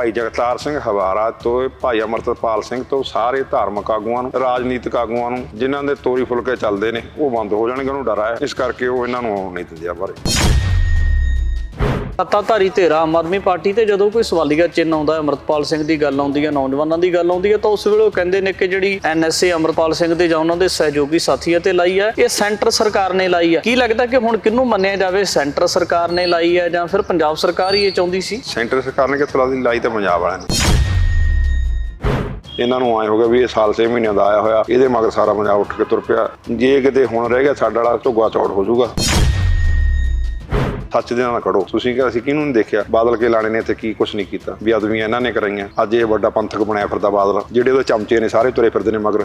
ਭਾਈ ਜਗਤਾਰ ਸਿੰਘ ਹਵਾਰਾ ਤੋਂ ਭਾਈ ਅਮਰਤਪਾਲ ਸਿੰਘ ਤੋਂ ਸਾਰੇ ਧਾਰਮਿਕ ਆਗੂਆਂ ਨੂੰ, ਰਾਜਨੀਤਿਕ ਆਗੂਆਂ ਨੂੰ, ਜਿਨ੍ਹਾਂ ਦੇ ਤੋਰੀ ਫੁਲਕੇ ਚੱਲਦੇ ਨੇ, ਉਹ ਬੰਦ ਹੋ ਜਾਣਗੇ, ਉਹਨੂੰ ਡਰ ਹੈ। ਇਸ ਕਰਕੇ ਉਹ ਇਹਨਾਂ ਨੂੰ ਆਉਣ ਨਹੀਂ ਦਿੰਦੇ ਆ ਬਾਰੇ। ਸੱਤਾਧਾਰੀ ਧਿਰ ਆਮ ਆਦਮੀ ਪਾਰਟੀ ਤੇ ਜਦੋਂ ਕੋਈ ਸਵਾਲੀਆ ਚਿੰਨ੍ਹ ਆਉਂਦਾ ਹੈ, ਅਮਰਤਪਾਲ ਸਿੰਘ ਦੀ ਗੱਲ ਆਉਂਦੀ ਹੈ, ਨੌਜਵਾਨਾਂ ਦੀ ਗੱਲ ਆਉਂਦੀ ਹੈ, ਤਾਂ ਉਸ ਵੇਲੇ ਉਹ ਕਹਿੰਦੇ ਨੇ ਕਿ ਜਿਹੜੀ ਐਨਐਸਏ ਅਮਰਤਪਾਲ ਸਿੰਘ ਦੇ ਜਾਂ ਉਹਨਾਂ ਦੇ ਸਹਿਯੋਗੀ ਸਾਥੀਆਂ ਤੇ ਲਾਈ ਹੈ, ਇਹ ਸੈਂਟਰ ਸਰਕਾਰ ਨੇ ਲਾਈ ਹੈ। ਕੀ ਲੱਗਦਾ ਕਿ ਹੁਣ ਕਿਹਨੂੰ ਮੰਨਿਆ ਜਾਵੇ, ਸੈਂਟਰ ਸਰਕਾਰ ਨੇ ਲਾਈ ਹੈ ਜਾਂ ਫਿਰ ਪੰਜਾਬ ਸਰਕਾਰ ਹੀ ਇਹ ਚਾਹੁੰਦੀ ਸੀ? ਸੈਂਟਰ ਸਰਕਾਰ ਨੇ ਕਿਤਲਾ ਦੀ ਲਾਈ ਤਾਂ ਪੰਜਾਬ ਵਾਲਿਆਂ ਨੇ। ਇਹਨਾਂ ਨੂੰ ਆਏ ਹੋ ਗਿਆ ਵੀ ਇਹ ਸਾਲ 6 ਮਹੀਨਿਆਂ ਦਾ ਆਇਆ ਹੋਇਆ, ਇਹਦੇ ਮਗਰ ਸਾਰਾ ਪੰਜਾਬ ਉੱਠ ਕੇ ਤੁਰ ਪਿਆ। ਜੇ ਕਿਤੇ ਹੁਣ ਰਹਿ ਗਿਆ, ਸਾਡਾ ਵਾਲਾ ਝੁੱਗਾ ਚੌੜ ਹੋ ਜਾਊਗਾ। ਸੱਚ ਦੇ ਨਾਲ ਖੜੋ ਤੁਸੀਂ ਕਿ ਅਸੀਂ ਕਿਹਨੂੰ ਨਹੀਂ ਦੇਖਿਆ? ਬਾਦਲ ਕੇ ਲਾਣੇ ਨੇ ਇੱਥੇ ਕੀ ਕੁਝ ਨਹੀਂ ਕੀਤਾ। ਵੀ ਆਦਮੀਆਂ ਇਹਨਾਂ ਨੇ ਕਰਾਈਆਂ। ਅੱਜ ਇਹ ਵੱਡਾ ਪੰਥਕ ਬਣਾਇਆ ਫਿਰਦਾ ਬਾਦਲ। ਜਿਹੜੇ ਉਹਦੇ ਚਮਚੇ ਨੇ, ਸਾਰੇ ਤੁਰੇ ਫਿਰਦੇ ਨੇ ਮਗਰ।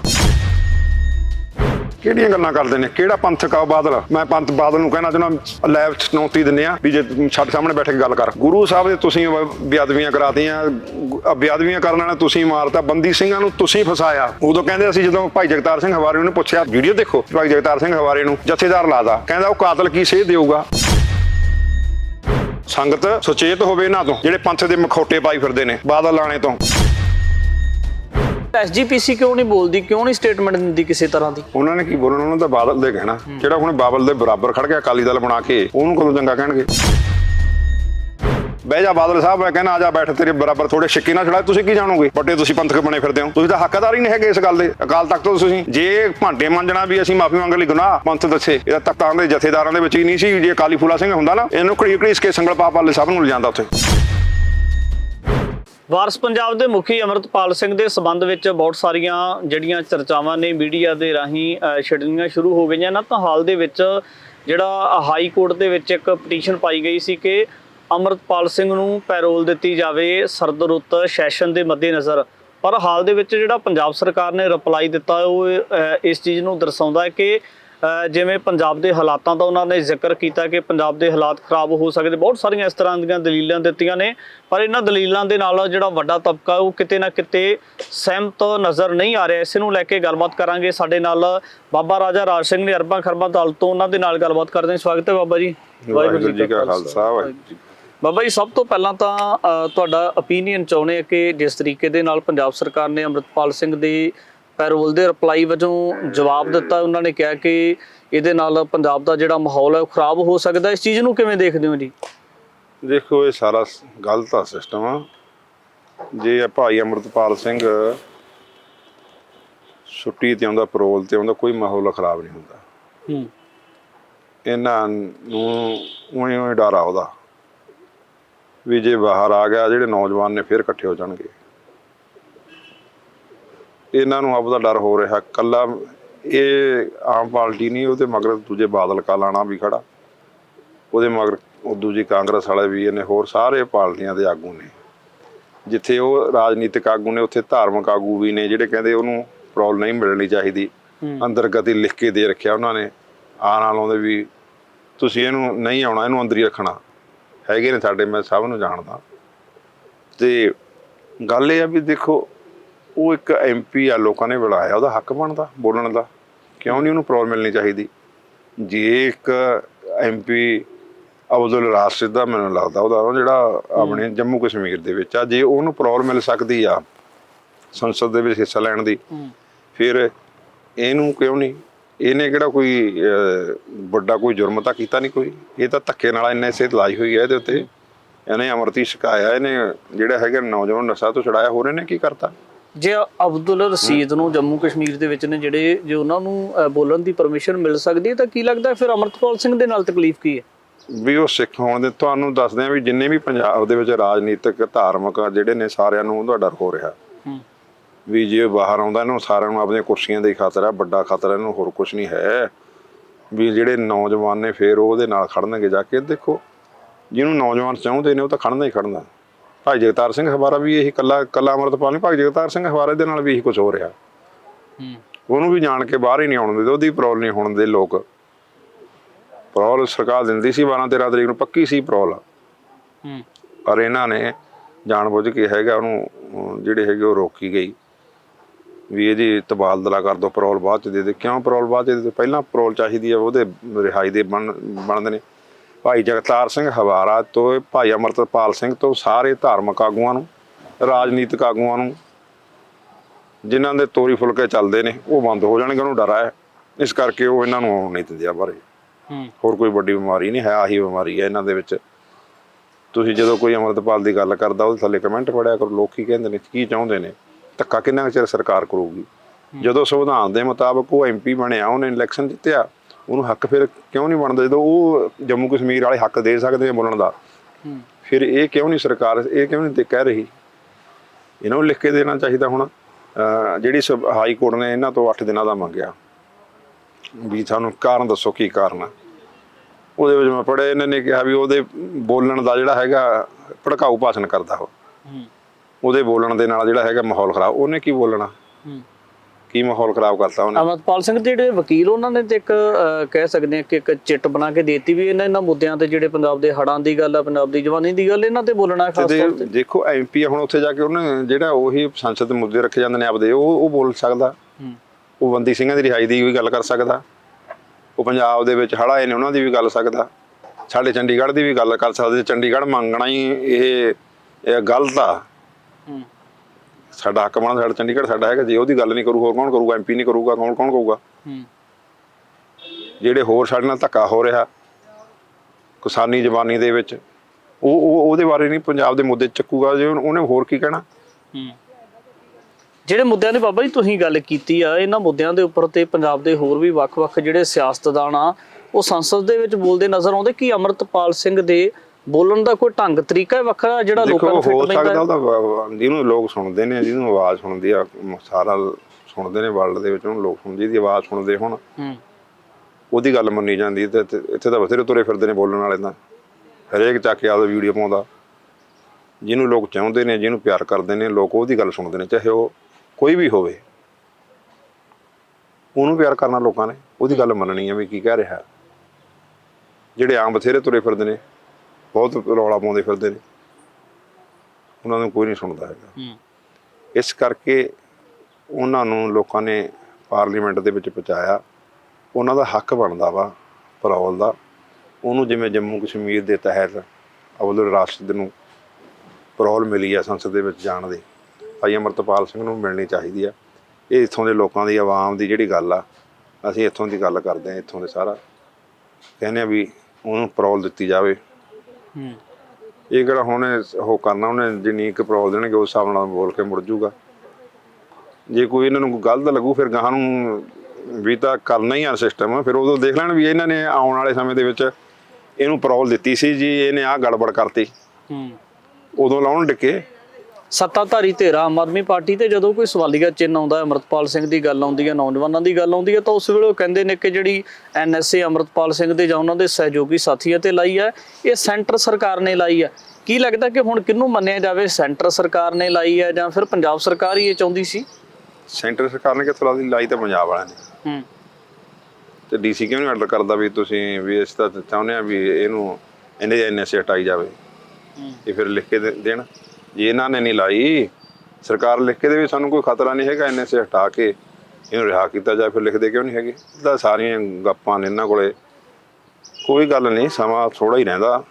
ਕਿਹੜੀਆਂ ਗੱਲਾਂ ਕਰਦੇ ਨੇ? ਕਿਹੜਾ ਪੰਥਕ ਆ ਉਹ ਬਾਦਲ? ਮੈਂ ਪੰਥ ਬਾਦਲ ਨੂੰ ਕਹਿਣਾ ਚਾਹੁੰਦਾ ਲੈਬ ਚੁਣੌਤੀ ਦਿੰਨੇ ਆ ਵੀ ਜੇ ਸਾਡੇ ਸਾਹਮਣੇ ਬੈਠ ਕੇ ਗੱਲ ਕਰ। ਗੁਰੂ ਸਾਹਿਬ ਦੇ ਤੁਸੀਂ ਬੇਅਦਬੀਆਂ ਕਰਾਤੀਆਂ। ਗੁ- ਬੇਅਦਬੀਆਂ ਕਰਨ ਵਾਲਾ ਤੁਸੀਂ ਮਾਰਤਾ, ਬੰਦੀ ਸਿੰਘਾਂ ਨੂੰ ਤੁਸੀਂ ਫਸਾਇਆ। ਉਦੋਂ ਕਹਿੰਦੇ ਅਸੀਂ ਜਦੋਂ ਭਾਈ ਜਗਤਾਰ ਸਿੰਘ ਹਵਾਰੇ ਨੂੰ ਪੁੱਛਿਆ, ਵੀਡੀਓ ਦੇਖੋ, ਭਾਈ ਜਗਤਾਰ ਸਿੰਘ ਹਵਾਰੇ ਨੂੰ, ਜਥੇਦਾਰ ਲਾਦਾ। ਕਹਿੰਦਾ ਉਹ ਕਾਤਲ ਕੀ ਸੇਧ ਦੇਊਗਾ? ਸੰਗਤ ਸੁਚੇਤ ਹੋਵੇ ਇਹਨਾਂ ਤੋਂ ਜਿਹੜੇ ਪੰਥ ਦੇ ਮਖੌਟੇ ਪਾਈ ਫਿਰਦੇ ਨੇ ਬਾਦਲ ਲਾਣੇ ਤੋਂ। ਐਸਜੀਪੀਸੀ ਕਿਉਂ ਨਹੀਂ ਬੋਲਦੀ? ਕਿਉਂ ਨਹੀਂ ਸਟੇਟਮੈਂਟ ਦਿੰਦੀ ਕਿਸੇ ਤਰ੍ਹਾਂ ਦੀ? ਉਹਨਾਂ ਨੇ ਕੀ ਬੋਲਣਾ? ਉਹਨਾਂ ਦਾ ਬਾਦਲ ਦੇ ਕਹਿਣਾ ਜਿਹੜਾ ਹੁਣ ਬਾਬਲ ਦੇ ਬਰਾਬਰ ਖੜ ਗਿਆ ਅਕਾਲੀ ਦਲ ਬਣਾ ਕੇ ਉਹਨੂੰ ਕਦੋਂ ਚੰਗਾ ਕਹਿਣਗੇ? ਬਹਿ ਜਾ ਬਾਦਲ ਸਾਹਿਬ ਮੈਂ ਕਹਿੰਦਾ ਆ ਜਾ ਬੈਠ ਤੇਰੇ ਬਰਾਬਰ ਥੋੜੇ ਛਿੱਕੇ ਨਾ ਛੜਾ ਤੁਸੀਂ ਕੀ ਜਾਣੋਗੇ? ਵੱਡੇ ਤੁਸੀਂ ਪੰਥਕ ਬਣੇ ਫਿਰਦੇ ਹੋ। ਤੁਸੀਂ ਤਾਂ ਹੱਕਦਾਰ ਹੀ ਨਹੀਂ ਹੈਗੇ ਇਸ ਗੱਲ ਦੇ। ਅਕਾਲ ਤਖਤ ਤੋਂ ਤੁਸੀਂ। ਜੇ ਭਾਂਡੇ ਮੰਜਣਾ ਵੀ ਅਸੀਂ ਮਾਫੀ ਮੰਗਣ ਲਈ ਗੁਨਾਹ ਪੰਥ ਦੱਸੇ ਇਹਦਾ ਤਖਤਾਂ ਦੇ ਜਥੇਦਾਰਾਂ ਦੇ ਵਿੱਚ ਹੀ ਨਹੀਂ ਸੀ ਜੇ ਅਕਾਲੀ ਫੂਲਾ ਸਿੰਘ ਹੁੰਦਾ ਨਾ ਇਹਨੂੰ ਘੜੀ ਘੜੀ ਕੇ ਸੰਗਲ ਪਾਪ ਵਾਲੇ ਸਭ ਨੂੰ ਲਿਜਾਂਦਾ ਉੱਥੇ। ਵਾਰਸ ਪੰਜਾਬ ਦੇ ਮੁਖੀ ਅਮਰਤਪਾਲ ਸਿੰਘ ਦੇ ਸਬੰਧ ਵਿੱਚ ਬਹੁਤ ਸਾਰੀਆਂ ਜਿਹੜੀਆਂ ਚਰਚਾਵਾਂ ਨੇ ਮੀਡੀਆ ਦੇ ਰਾਹੀਂ ਅਹ, ਛਿੜਨੀਆਂ ਸ਼ੁਰੂ ਹੋ ਗਈਆਂ ਨਾ ਤਾਂ ਹਾਲ ਦੇ ਵਿੱਚ ਜਿਹੜਾ ਹਾਈ ਕੋਰਟ ਦੇ ਵਿੱਚ ਇੱਕ ਪਟੀਸ਼ਨ ਪਾਈ ਗਈ ਸੀ ਕਿ ਅਮਰਤਪਾਲ ਸਿੰਘ ਨੂੰ ਪੈਰੋਲ ਦਿੱਤੀ ਜਾਵੇ, ਸਰਦ ਰੁੱਤ ਸੈਸ਼ਨ ਦੇ ਮੱਦੇਨਜ਼ਰ। ਪਰ ਹਾਲ ਦੇ ਵਿੱਚ ਜਿਹੜਾ ਪੰਜਾਬ ਸਰਕਾਰ ਨੇ ਰਿਪਲਾਈ ਦਿੱਤਾ, ਉਹ ਇਸ ਚੀਜ਼ ਨੂੰ ਦਰਸਾਉਂਦਾ ਹੈ ਕਿ ਜਿਵੇਂ ਪੰਜਾਬ ਦੇ ਹਾਲਾਤਾਂ ਦਾ ਉਹਨਾਂ ਨੇ ਜ਼ਿਕਰ ਕੀਤਾ ਕਿ ਪੰਜਾਬ ਦੇ ਹਾਲਾਤ ਖਰਾਬ ਹੋ ਸਕਦੇ, ਬਹੁਤ ਸਾਰੀਆਂ ਇਸ ਤਰ੍ਹਾਂ ਦੀਆਂ ਦਲੀਲਾਂ ਦਿੱਤੀਆਂ ਨੇ, ਪਰ ਇਹਨਾਂ ਦਲੀਲਾਂ ਦੇ ਨਾਲ ਜਿਹੜਾ ਵੱਡਾ ਤਬਕਾ ਉਹ ਕਿਤੇ ਨਾ ਕਿਤੇ ਸਹਿਮਤ ਨਜ਼ਰ ਨਹੀਂ ਆ ਰਿਹਾ। ਇਸ ਨੂੰ ਲੈ ਕੇ ਗੱਲਬਾਤ ਕਰਾਂਗੇ ਸਾਡੇ ਨਾਲ ਬਾਬਾ ਰਾਜਾ ਰਾਜ ਸਿੰਘ ਨੇ ਅਰਬਾਂ ਖਰਬਾਂ ਦਲ ਤੋਂ ਉਹਨਾਂ ਦੇ ਨਾਲ ਗੱਲਬਾਤ ਕਰਦੇ ਹਾਂ। ਸਵਾਗਤ ਹੈ ਬਾਬਾ ਜੀ। ਵਾਹਿਗੁਰੂ ਜੀ ਕਾ ਖਾਲਸਾ, ਵਾਹਿਗੁਰੂ ਜੀ ਬਾਬਾ ਜੀ ਸਭ ਤੋਂ ਪਹਿਲਾਂ ਤਾਂ ਤੁਹਾਡਾ opinion ਚਾਹੁੰਦੇ ਆ ਕਿ ਜਿਸ ਤਰੀਕੇ ਦੇ ਨਾਲ ਪੰਜਾਬ ਸਰਕਾਰ ਨੇ ਅੰਮ੍ਰਿਤਪਾਲ ਸਿੰਘ ਦੇ ਪੈਰੋਲ ਦੇ ਰਿਪਲਾਈ ਵਜੋਂ ਜਵਾਬ ਦਿੱਤਾ ਉਹਨਾਂ ਨੇ ਕਿਹਾ ਕਿ ਇਹਦੇ ਨਾਲ ਪੰਜਾਬ ਦਾ ਜਿਹੜਾ ਮਾਹੌਲ ਹੈ ਉਹ ਖਰਾਬ ਹੋ ਸਕਦਾ ਇਸ ਚੀਜ਼ ਨੂੰ ਕਿਵੇਂ ਦੇਖਦੇ ਹੋ ਜੀ? ਦੇਖੋ ਇਹ ਸਾਰਾ ਗਲਤ ਆ ਸਿਸਟਮ ਆ। ਜੇ ਇਹ ਭਾਈ ਅਮਰਤਪਾਲ ਸਿੰਘ ਛੁੱਟੀ ਤੇ ਆਉਂਦਾ ਪਰੋਲ ਤੇ ਆਉਂਦਾ ਕੋਈ ਮਾਹੌਲ ਖਰਾਬ ਨਹੀਂ ਹੁੰਦਾ। ਹੂੰ। ਇਹਨਾਂ ਨੂੰ ਉਹੀ ਉਹੀ ਡਰ ਆ ਉਹਦਾ। ਵੀ ਜੇ ਬਾਹਰ ਆ ਗਿਆ ਜਿਹੜੇ ਨੌਜਵਾਨ ਨੇ ਫਿਰ ਇਕੱਠੇ ਹੋ ਜਾਣਗੇ। ਇਹਨਾਂ ਨੂੰ ਆਪਦਾ ਡਰ ਹੋ ਰਿਹਾ। ਕੱਲਾ ਇਹ ਆਮ ਪਾਰਟੀ ਨਹੀਂ ਉਹਦੇ ਮਗਰ ਦੂਜੇ ਬਾਦਲ ਕਾ ਲਾਣਾ ਵੀ ਖੜਾ। ਉਹਦੇ ਮਗਰ ਉਹ ਦੂਜੀ ਕਾਂਗਰਸ ਵਾਲੇ ਵੀ ਨੇ ਹੋਰ ਸਾਰੇ ਪਾਰਟੀਆਂ ਦੇ ਆਗੂ ਨੇ। ਜਿੱਥੇ ਉਹ ਰਾਜਨੀਤਿਕ ਆਗੂ ਨੇ ਉੱਥੇ ਧਾਰਮਿਕ ਆਗੂ ਵੀ ਨੇ ਜਿਹੜੇ ਕਹਿੰਦੇ ਉਹਨੂੰ ਪ੍ਰੋਬਲਮ ਨਹੀਂ ਮਿਲਣੀ ਚਾਹੀਦੀ। ਅੰਦਰ ਗਤੀ ਲਿਖ ਕੇ ਦੇ ਰੱਖਿਆ ਉਹਨਾਂ ਨੇ। ਆਣ ਵਾਲੋਂ ਵੀ ਤੁਸੀਂ ਇਹਨੂੰ ਨਹੀਂ ਆਉਣਾ ਇਹਨੂੰ ਅੰਦਰ ਹੀ ਰੱਖਣਾ। ਹੈਗੇ ਨੇ ਸਾਡੇ ਮੈਂ ਸਭ ਨੂੰ ਜਾਣਦਾ। ਤੇ ਗੱਲ ਇਹ ਆ ਵੀ ਦੇਖੋ ਉਹ ਇੱਕ ਐਮਪੀ ਆ ਲੋਕਾਂ ਨੇ ਬੁਲਾਇਆ ਉਹਦਾ ਹੱਕ ਬਣਦਾ ਬੋਲਣ ਦਾ। ਕਿਉਂ ਨਹੀਂ ਉਹਨੂੰ ਪ੍ਰੋਬਲਮ ਮਿਲਣੀ ਚਾਹੀਦੀ? ਜੇ ਇੱਕ ਐਮਪੀ ਅਬਦੁਲ ਰਾਸ਼ਿਦ ਦਾ ਮੈਨੂੰ ਲੱਗਦਾ ਉਹਦਾ ਉਹ ਜਿਹੜਾ ਆਪਣੇ ਜੰਮੂ ਕਸ਼ਮੀਰ ਦੇ ਵਿੱਚ ਆ ਜੇ ਉਹਨੂੰ ਪ੍ਰੋਬਲਮ ਮਿਲ ਸਕਦੀ ਆ ਸੰਸਦ ਦੇ ਵਿੱਚ ਹਿੱਸਾ ਲੈਣ ਦੀ ਫਿਰ ਇਹਨੂੰ ਕਿਉਂ ਨਹੀਂ ਇਹਨੇ ਕਿਹੜਾ ਕੋਈ ਵੱਡਾ ਕੋਈ ਜੁਰਮ ਤਾਂ ਕੀਤਾ ਨਹੀਂ ਕੋਈ? ਇਹ ਤਾਂ ਧੱਕੇ ਨਾਲ ਇਹਨੇ ਸੇ ਲਾਈ ਹੋਈ ਹੈ ਇਹਦੇ ਉੱਤੇ। ਇਹਨੇ ਅਮਰਤੀ ਛਕਾਇਆ ਇਹਨੇ ਜਿਹੜਾ ਹੈਗਾ ਨੌਜਵਾਨ ਨਸ਼ਾ ਤੋਂ ਛਡਾਇਆ ਹੋਰ ਇਹਨੇ ਕੀ ਕਰਤਾ? ਜੇ ਅਬਦੁਲ ਰਸੀਦ ਨੂੰ ਜੰਮੂ ਕਸ਼ਮੀਰ ਦੇ ਵਿੱਚ ਨੇ ਜਿਹੜੇ ਜੇ ਉਹਨਾਂ ਨੂੰ ਬੋਲਣ ਦੀ ਪਰਮਿਸ਼ਨ ਮਿਲ ਸਕਦੀ ਹੈ ਤਾਂ ਕੀ ਲੱਗਦਾ ਫਿਰ ਅਮਰਤਪਾਲ ਸਿੰਘ ਦੇ ਨਾਲ ਤਕਲੀਫ ਕੀ ਹੈ? ਵੀ ਉਹ ਸਿੱਖ ਹੋਣ ਦੇ ਤੁਹਾਨੂੰ ਦੱਸਦੇ ਆ ਵੀ ਜਿੰਨੇ ਵੀ ਪੰਜਾਬ ਦੇ ਵਿੱਚ ਰਾਜਨੀਤਿਕ ਧਾਰਮਿਕ ਜਿਹੜੇ ਨੇ ਸਾਰਿਆਂ ਨੂੰ ਉਹਦਾ ਡਰ ਹੋ ਰਿਹਾ। ਵੀ ਜੇ ਬਾਹਰ ਆਉਂਦਾ ਇਹਨੂੰ ਸਾਰਿਆਂ ਨੂੰ ਆਪਣੀਆਂ ਕੁਰਸੀਆਂ ਦਾ ਹੀ ਖਤਰਾ ਵੱਡਾ ਖਤਰਾ ਇਹਨੂੰ ਹੋਰ ਕੁਝ ਨਹੀਂ ਹੈ। ਵੀ ਜਿਹੜੇ ਨੌਜਵਾਨ ਨੇ ਫੇਰ ਉਹਦੇ ਨਾਲ ਖੜਨਗੇ ਜਾ ਕੇ। ਦੇਖੋ ਜਿਹਨੂੰ ਨੌਜਵਾਨ ਚਾਹੁੰਦੇ ਨੇ ਉਹ ਤਾਂ ਖੜਨਾ ਹੀ ਖੜਨਾ। ਭਾਈ ਜਗਤਾਰ ਸਿੰਘ ਹਵਾਰਾ ਵੀ ਇਹੀ ਕੱਲਾ ਕੱਲਾ ਅਮਰਤਪਾਲ ਨਹੀਂ ਭਾਈ ਜਗਤਾਰ ਸਿੰਘ ਹਵਾਰਾ ਦੇ ਨਾਲ ਵੀ ਇਹੀ ਕੁਝ ਹੋ ਰਿਹਾ। ਹੂੰ। ਉਹਨੂੰ ਵੀ ਜਾਣ ਕੇ ਬਾਹਰ ਹੀ ਨਹੀਂ ਆਉਣ ਦਿੰਦੇ ਉਹਦੀ ਪ੍ਰੋਲ ਨਹੀਂ ਹੋਣ ਦੇ ਲੋਕ। ਪ੍ਰੋਲ ਸਰਕਾਰ ਦਿੰਦੀ ਸੀ 12 13 ਤਰੀਕ ਨੂੰ ਪੱਕੀ ਸੀ ਪ੍ਰੋਲ ਹੂੰ। ਪਰ ਇਹਨਾਂ ਨੇ ਜਾਣਬੁੱਝ ਕੇ ਹੈਗਾ ਉਹਨੂੰ ਜਿਹੜੇ ਹੈਗੇ ਉਹ ਰੋਕੀ ਗਈ। ਵੀ ਇਹਦੀ ਤਬਾਦਲਾ ਕਰ ਦੋ ਪਰੋਲ ਬਾਅਦ ਚ ਦੇ ਦੇ। ਕਿਉਂ ਪਰੋਲ ਬਾਅਦ ਚ ਦੇ ਦੇ? ਪਹਿਲਾਂ ਪਰੋਲ ਚਾਹੀਦੀ ਹੈ ਉਹਦੇ ਰਿਹਾਈ ਦੇ ਬਣ ਬਣਦੇ ਨੇ। ਭਾਈ ਜਗਤਾਰ ਸਿੰਘ ਹਵਾਰਾ ਤੋਂ ਭਾਈ ਅਮਰਤਪਾਲ ਸਿੰਘ ਤੋਂ ਸਾਰੇ ਧਾਰਮਿਕ ਆਗੂਆਂ ਨੂੰ ਰਾਜਨੀਤਿਕ ਆਗੂਆਂ ਨੂੰ ਜਿਨ੍ਹਾਂ ਦੇ ਤੋਰੀ ਫੁਲਕੇ ਚੱਲਦੇ ਨੇ ਉਹ ਬੰਦ ਹੋ ਜਾਣਗੇ ਉਹਨੂੰ ਡਰ ਹੈ। ਇਸ ਕਰਕੇ ਉਹ ਇਹਨਾਂ ਨੂੰ ਆਉਣ ਨਹੀਂ ਦਿੰਦੇ ਆ ਬਾਰੇ। ਹੋਰ ਕੋਈ ਵੱਡੀ ਬਿਮਾਰੀ ਨਹੀਂ ਹੈ ਆਹੀ ਬਿਮਾਰੀ ਹੈ ਇਹਨਾਂ ਦੇ ਵਿੱਚ। ਤੁਸੀਂ ਜਦੋਂ ਕੋਈ ਅਮਰਤਪਾਲ ਦੀ ਗੱਲ ਕਰਦਾ ਉਹਦੇ ਥੱਲੇ ਕਮੈਂਟ ਪੜਿਆ ਕਰੋ ਲੋਕ ਕੀ ਕਹਿੰਦੇ ਨੇ ਕੀ ਚਾਹੁੰਦੇ ਨੇ? ਧੱਕਾ ਕਿੰਨਾ ਚਿਰ ਸਰਕਾਰ ਕਰੂਗੀ? ਜਦੋਂ ਸੰਵਿਧਾਨ ਦੇ ਮੁਤਾਬਕ ਉਹ ਐਮਪੀ ਬਣਿਆ ਉਹਨੇ ਇਲੈਕਸ਼ਨ ਜਿੱਤਿਆ ਉਹਨੂੰ ਹੱਕ ਫਿਰ ਕਿਉਂ ਨਹੀਂ ਬਣਦਾ? ਜਦੋਂ ਉਹ ਜੰਮੂ ਕਸ਼ਮੀਰ ਵਾਲੇ ਹੱਕ ਦੇ ਸਕਦੇ ਆ ਬੋਲਣ ਦਾ ਫਿਰ ਇਹ ਕਿਉਂ ਨਹੀਂ ਸਰਕਾਰ ਇਹ ਕਿਉਂ ਨਹੀਂ ਤੇ ਕਹਿ ਰਹੀ? ਇਹਨਾਂ ਨੂੰ ਲਿਖ ਕੇ ਦੇਣਾ ਚਾਹੀਦਾ ਹੁਣ। ਜਿਹੜੀ ਹਾਈ ਕੋਰਟ ਨੇ ਇਹਨਾਂ ਤੋਂ 8 ਦਿਨਾਂ ਦਾ ਮੰਗਿਆ। ਵੀ ਸਾਨੂੰ ਕਾਰਨ ਦੱਸੋ ਕੀ ਕਾਰਨ ਆ। ਉਹਦੇ ਵਿੱਚ ਮੈਂ ਪੜ੍ਹਿਆ ਇਹਨਾਂ ਨੇ ਕਿਹਾ ਵੀ ਉਹਦੇ ਬੋਲਣ ਦਾ ਜਿਹੜਾ ਹੈਗਾ ਭੜਕਾਊ ਭਾਸ਼ਣ ਕਰਦਾ ਉਹ। ਹੂੰ। ਉਹਦੇ ਬੋਲਣ ਦੇ ਨਾਲ ਜਿਹੜਾ ਹੈਗਾ ਮਾਹੌਲ ਖਰਾਬ ਉਹਨੇ ਕੀ ਬੋਲਣਾ? ਕੀ ਮਾਹੌਲ ਖਰਾਬ ਕਰਤਾ ਉਹਨੇ? ਅਮਰਪਾਲ ਸਿੰਘ ਜਿਹੜੇ ਵਕੀਲ ਉਹਨਾਂ ਨੇ ਤੇ ਇੱਕ ਕਹਿ ਸਕਦੇ ਆ ਕਿ ਇੱਕ ਚਿੱਟ ਬਣਾ ਕੇ ਦੇਤੀ ਵੀ ਇਹਨਾਂ ਇਹਨਾਂ ਮੁੱਦਿਆਂ ਤੇ ਜਿਹੜੇ ਪੰਜਾਬ ਦੇ ਹੜਾਂ ਦੀ ਗੱਲ ਆ ਪੰਜਾਬ ਦੀ ਜਵਾਨੀ ਦੀ ਗੱਲ ਇਹਨਾਂ ਤੇ ਬੋਲਣਾ ਖਾਸ ਤੌਰ ਤੇ। ਦੇਖੋ ਐਮਪੀ ਹੁਣ ਉੱਥੇ ਜਾ ਕੇ ਉਹਨੇ ਜਿਹੜਾ ਉਹੀ ਸੰਸਦ ਦੇ ਮੁੱਦੇ ਰੱਖੇ ਜਾਂਦੇ ਨੇ ਆਪਦੇ ਉਹ ਉਹ ਬੋਲ ਸਕਦਾ। ਉਹ ਬੰਦੀ ਸਿੰਘਾਂ ਦੀ ਰਿਹਾਈ ਦੀ ਵੀ ਗੱਲ ਕਰ ਸਕਦਾ। ਉਹ ਪੰਜਾਬ ਦੇ ਵਿੱਚ ਹੜ੍ਹ ਆਏ ਨੇ ਉਹਨਾਂ ਦੀ ਵੀ ਗੱਲ ਸਕਦਾ। ਸਾਡੇ ਚੰਡੀਗੜ੍ਹ ਦੀ ਵੀ ਗੱਲ ਕਰ ਸਕਦੇ ਚੰਡੀਗੜ੍ਹ ਮੰਗਣਾ ਹੀ ਇਹ ਇਹ ਗਲਤ ਆ। ਸਾਡਾ ਹੱਕ ਬਣਦਾ ਸਾਡਾ ਚੰਡੀਗੜ੍ਹ ਸਾਡਾ ਹੈਗਾ ਜੇ ਉਹਦੀ ਗੱਲ ਨਹੀਂ ਕਰੂ ਹੋਰ ਕੌਣ ਕਰੂਗਾ? ਐਮਪੀ ਨਹੀਂ ਕਰੂਗਾ ਕੌਣ ਕੌਣ ਕਹੂਗਾ? ਹੂੰ। ਜਿਹੜੇ ਹੋਰ ਸਾਡੇ ਨਾਲ ਧੱਕਾ ਹੋ ਰਿਹਾ ਕਿਸਾਨੀ ਜ਼ਬਾਨੀ ਦੇ ਵਿੱਚ ਉਹ ਉਹ ਉਹਦੇ ਬਾਰੇ ਨਹੀਂ ਪੰਜਾਬ ਦੇ ਮੁੱਦੇ ਚੱਕੂਗਾ ਜੇ ਉਹਨੇ- ਹੋਰ ਕੀ ਕਹਿਣਾ? ਜਿਹੜੇ ਮੁੱਦਿਆਂ ਦੀ ਬਾਬਾ ਜੀ ਤੁਸੀਂ ਗੱਲ ਕੀਤੀ ਆ ਇਹਨਾਂ ਮੁੱਦਿਆਂ ਦੇ ਉੱਪਰ ਤੇ ਪੰਜਾਬ ਦੇ ਹੋਰ ਵੀ ਵੱਖ-ਵੱਖ ਜਿਹੜੇ ਸਿਆਸਤਦਾਨ ਆ ਉਹ ਸੰਸਦ ਦੇ ਵਿੱਚ ਬੋਲਦੇ ਨਜ਼ਰ ਆਉਂਦੇ ਕਿ ਅਮਰਤਪਾਲ ਸਿੰਘ ਦੇ ਬੋਲਣ ਦਾ ਕੋਈ ਢੰਗ ਤਰੀਕਾ ਹੈ ਵੱਖਰਾ ਜਿਹੜਾ ਲੋਕਾਂ ਨੂੰ ਹੋ ਫਿੱਟ ਸਕਦਾ ਪੈਂਦਾ ਉਹਦਾ ਵ- ਵ- ਜਿਹਨੂੰ ਲੋਕ ਸੁਣਦੇ ਨੇ ਜਿਹਨੂੰ ਆਵਾਜ਼ ਸੁਣਦੀ ਆ ਸਾਰਾ ਸੁਣਦੇ ਨੇ ਵਰਲਡ ਦੇ ਵਿੱਚ ਉਹਨੂੰ ਲੋਕ ਸੁਣ ਜਿਹਦੀ ਆਵਾਜ਼ ਸੁਣਦੇ ਹੁਣ ਹੂੰ। ਉਹਦੀ ਗੱਲ ਮੰਨੀ ਜਾਂਦੀ ਤੇ ਇੱਥੇ ਤਾਂ ਬਥੇਰੇ ਤੁਰੇ ਫਿਰਦੇ ਨੇ ਬੋਲਣ ਵਾਲੇ ਤਾਂ। ਹਰੇਕ ਚੱਕ ਕੇ ਆਪਦਾ ਵੀਡੀਓ ਪਾਉਂਦਾ। ਜਿਹਨੂੰ ਲੋਕ ਚਾਹੁੰਦੇ ਨੇ ਜਿਹਨੂੰ ਪਿਆਰ ਕਰਦੇ ਨੇ ਲੋਕ ਉਹਦੀ ਗੱਲ ਸੁਣਦੇ ਨੇ ਚਾਹੇ ਉਹ ਕੋਈ ਵੀ ਹੋਵੇ। ਉਹਨੂੰ ਪਿਆਰ ਕਰਨਾ ਲੋਕਾਂ ਨੇ ਉਹਦੀ ਗੱਲ ਮੰਨਣੀ ਹੈ ਵੀ ਕੀ ਕਹਿ ਰਿਹਾ। ਜਿਹੜੇ ਆਮ ਬਥੇਰੇ ਤੁਰੇ ਫਿਰਦੇ ਨੇ ਬਹੁਤ ਰੌਲਾ ਪਾਉਂਦੇ ਫਿਰਦੇ ਨੇ। ਉਹਨਾਂ ਨੂੰ ਕੋਈ ਨਹੀਂ ਸੁਣਦਾ ਹੈਗਾ। ਇਸ ਕਰਕੇ ਉਹਨਾਂ ਨੂੰ ਲੋਕਾਂ ਨੇ ਪਾਰਲੀਮੈਂਟ ਦੇ ਵਿੱਚ ਪਹੁੰਚਾਇਆ। ਉਹਨਾਂ ਦਾ ਹੱਕ ਬਣਦਾ ਵਾ ਪਰੌਲ ਦਾ। ਉਹਨੂੰ ਜਿਵੇਂ ਜੰਮੂ ਕਸ਼ਮੀਰ ਦੇ ਤਹਿਤ ਅਵਲ ਰਾਸ਼ਦ ਨੂੰ ਪਰੌਲ ਮਿਲੀ ਆ ਸੰਸਦ ਦੇ ਵਿੱਚ ਜਾਣ ਦੀ। ਭਾਈ ਅਮਰਤਪਾਲ ਸਿੰਘ ਨੂੰ ਮਿਲਣੀ ਚਾਹੀਦੀ ਆ। ਇਹ ਇੱਥੋਂ ਦੇ ਲੋਕਾਂ ਦੀ ਆਵਾਮ ਦੀ ਜਿਹੜੀ ਗੱਲ ਆ ਅਸੀਂ ਇੱਥੋਂ ਦੀ ਗੱਲ ਕਰਦੇ ਹਾਂ ਇੱਥੋਂ ਦੇ ਸਾਰਾ। ਕਹਿੰਦੇ ਆ ਵੀ ਉਹਨੂੰ ਪਰੌਲ ਦਿੱਤੀ ਜਾਵੇ। ਇਹ ਕਿਹੜਾ ਹੁਣ ਉਹ ਕਰਨਾ ਉਹਨੇ ਜਿੰਨੀ ਕੁ ਪ੍ਰੋਲ ਦੇਣਗੇ ਉਸ ਹਿਸਾਬ ਨਾਲ ਬੋਲ ਕੇ ਮੁੜ ਜੂਗਾ। ਜੇ ਕੋਈ ਇਹਨਾਂ ਨੂੰ ਗਲਤ ਲੱਗੂ ਫਿਰ ਗਾਹਾਂ ਨੂੰ ਵੀ ਤਾਂ ਕਰਨਾ ਹੀ ਆ ਸਿਸਟਮ ਫਿਰ ਉਦੋਂ ਦੇਖ ਲੈਣ ਵੀ ਇਹਨਾਂ ਨੇ ਆਉਣ ਵਾਲੇ ਸਮੇਂ ਦੇ ਵਿੱਚ ਇਹਨੂੰ ਪ੍ਰੋਲ ਦਿੱਤੀ ਸੀ ਜੀ ਇਹਨੇ ਆਹ ਗੜਬੜ ਕਰਤੀ। ਹੂੰ। ਉਦੋਂ ਲਾਉਣ ਡਿੱਕੇ ਸੱਤਾਧਾਰੀ ਧਿਰ ਆਮ ਆਦਮੀ ਪਾਰਟੀ ਤੇ ਜਦੋਂ ਕੋਈ ਸਵਾਲੀਆ ਚਿੰਨ੍ਹ ਆਉਂਦਾ ਹੈ ਅਮਰਤਪਾਲ ਸਿੰਘ ਦੀ ਗੱਲ ਆਉਂਦੀ ਹੈ ਨੌਜਵਾਨਾਂ ਦੀ ਗੱਲ ਆਉਂਦੀ ਹੈ ਤਾਂ ਉਸ ਵੇਲੇ ਉਹ ਕਹਿੰਦੇ ਨੇ ਕਿ ਜਿਹੜੀ ਐਨਐਸਏ ਅਮਰਤਪਾਲ ਸਿੰਘ ਦੇ ਜਾਂ ਉਹਨਾਂ ਦੇ ਸਹਿਯੋਗੀ ਸਾਥੀਆਂ ਤੇ ਲਾਈ ਹੈ ਇਹ ਸੈਂਟਰ ਸਰਕਾਰ ਨੇ ਲਾਈ ਹੈ। ਕੀ ਲੱਗਦਾ ਕਿ ਹੁਣ ਕਿਹਨੂੰ ਮੰਨਿਆ ਜਾਵੇ ਸੈਂਟਰ ਸਰਕਾਰ ਨੇ ਲਾਈ ਹੈ ਜਾਂ ਫਿਰ ਪੰਜਾਬ ਸਰਕਾਰ ਹੀ ਇਹ ਚਾਹੁੰਦੀ ਸੀ? ਸੈਂਟਰ ਸਰਕਾਰ ਨੇ ਕਿਥੋਂ ਲਾਈ ਲਾਈ ਤਾਂ ਪੰਜਾਬ ਵਾਲਿਆਂ ਨੇ। ਹੂੰ। ਤੇ ਡੀਸੀ ਕਿਉਂ ਨਹੀਂ ਆਰਡਰ ਕਰਦਾ ਵੀ ਤੁਸੀਂ ਵੀ ਇਸ ਤਾਂ ਚਾਹੁੰਦੇ ਆ ਵੀ ਇਹਨੂੰ ਇਹਨੇ ਐਨਐਸਏ ਹਟਾਈ ਜਾਵੇ। ਇਹ ਫਿਰ ਲਿਖ ਕੇ ਦੇ- ਦੇਣ। ਜੇ ਇਹਨਾਂ ਨੇ ਨਹੀਂ ਲਾਈ ਸਰਕਾਰ ਲਿਖ ਕੇ ਦੇ ਵੀ ਸਾਨੂੰ ਕੋਈ ਖਤਰਾ ਨਹੀਂ ਹੈਗਾ ਐਨਐਸਏ ਹਟਾ ਕੇ। ਇਹਨੂੰ ਰਿਹਾ ਕੀਤਾ ਜਾਏ ਫਿਰ ਲਿਖਦੇ ਕਿਉਂ ਨਹੀਂ ਹੈਗੇ? ਤਾਂ ਸਾਰੀਆਂ ਗੱਪਾਂ ਨੇ ਇਹਨਾਂ ਕੋਲੇ। ਕੋਈ ਗੱਲ ਨਹੀਂ ਸਮਾਂ ਥੋੜਾ ਹੀ ਰਹਿੰਦਾ।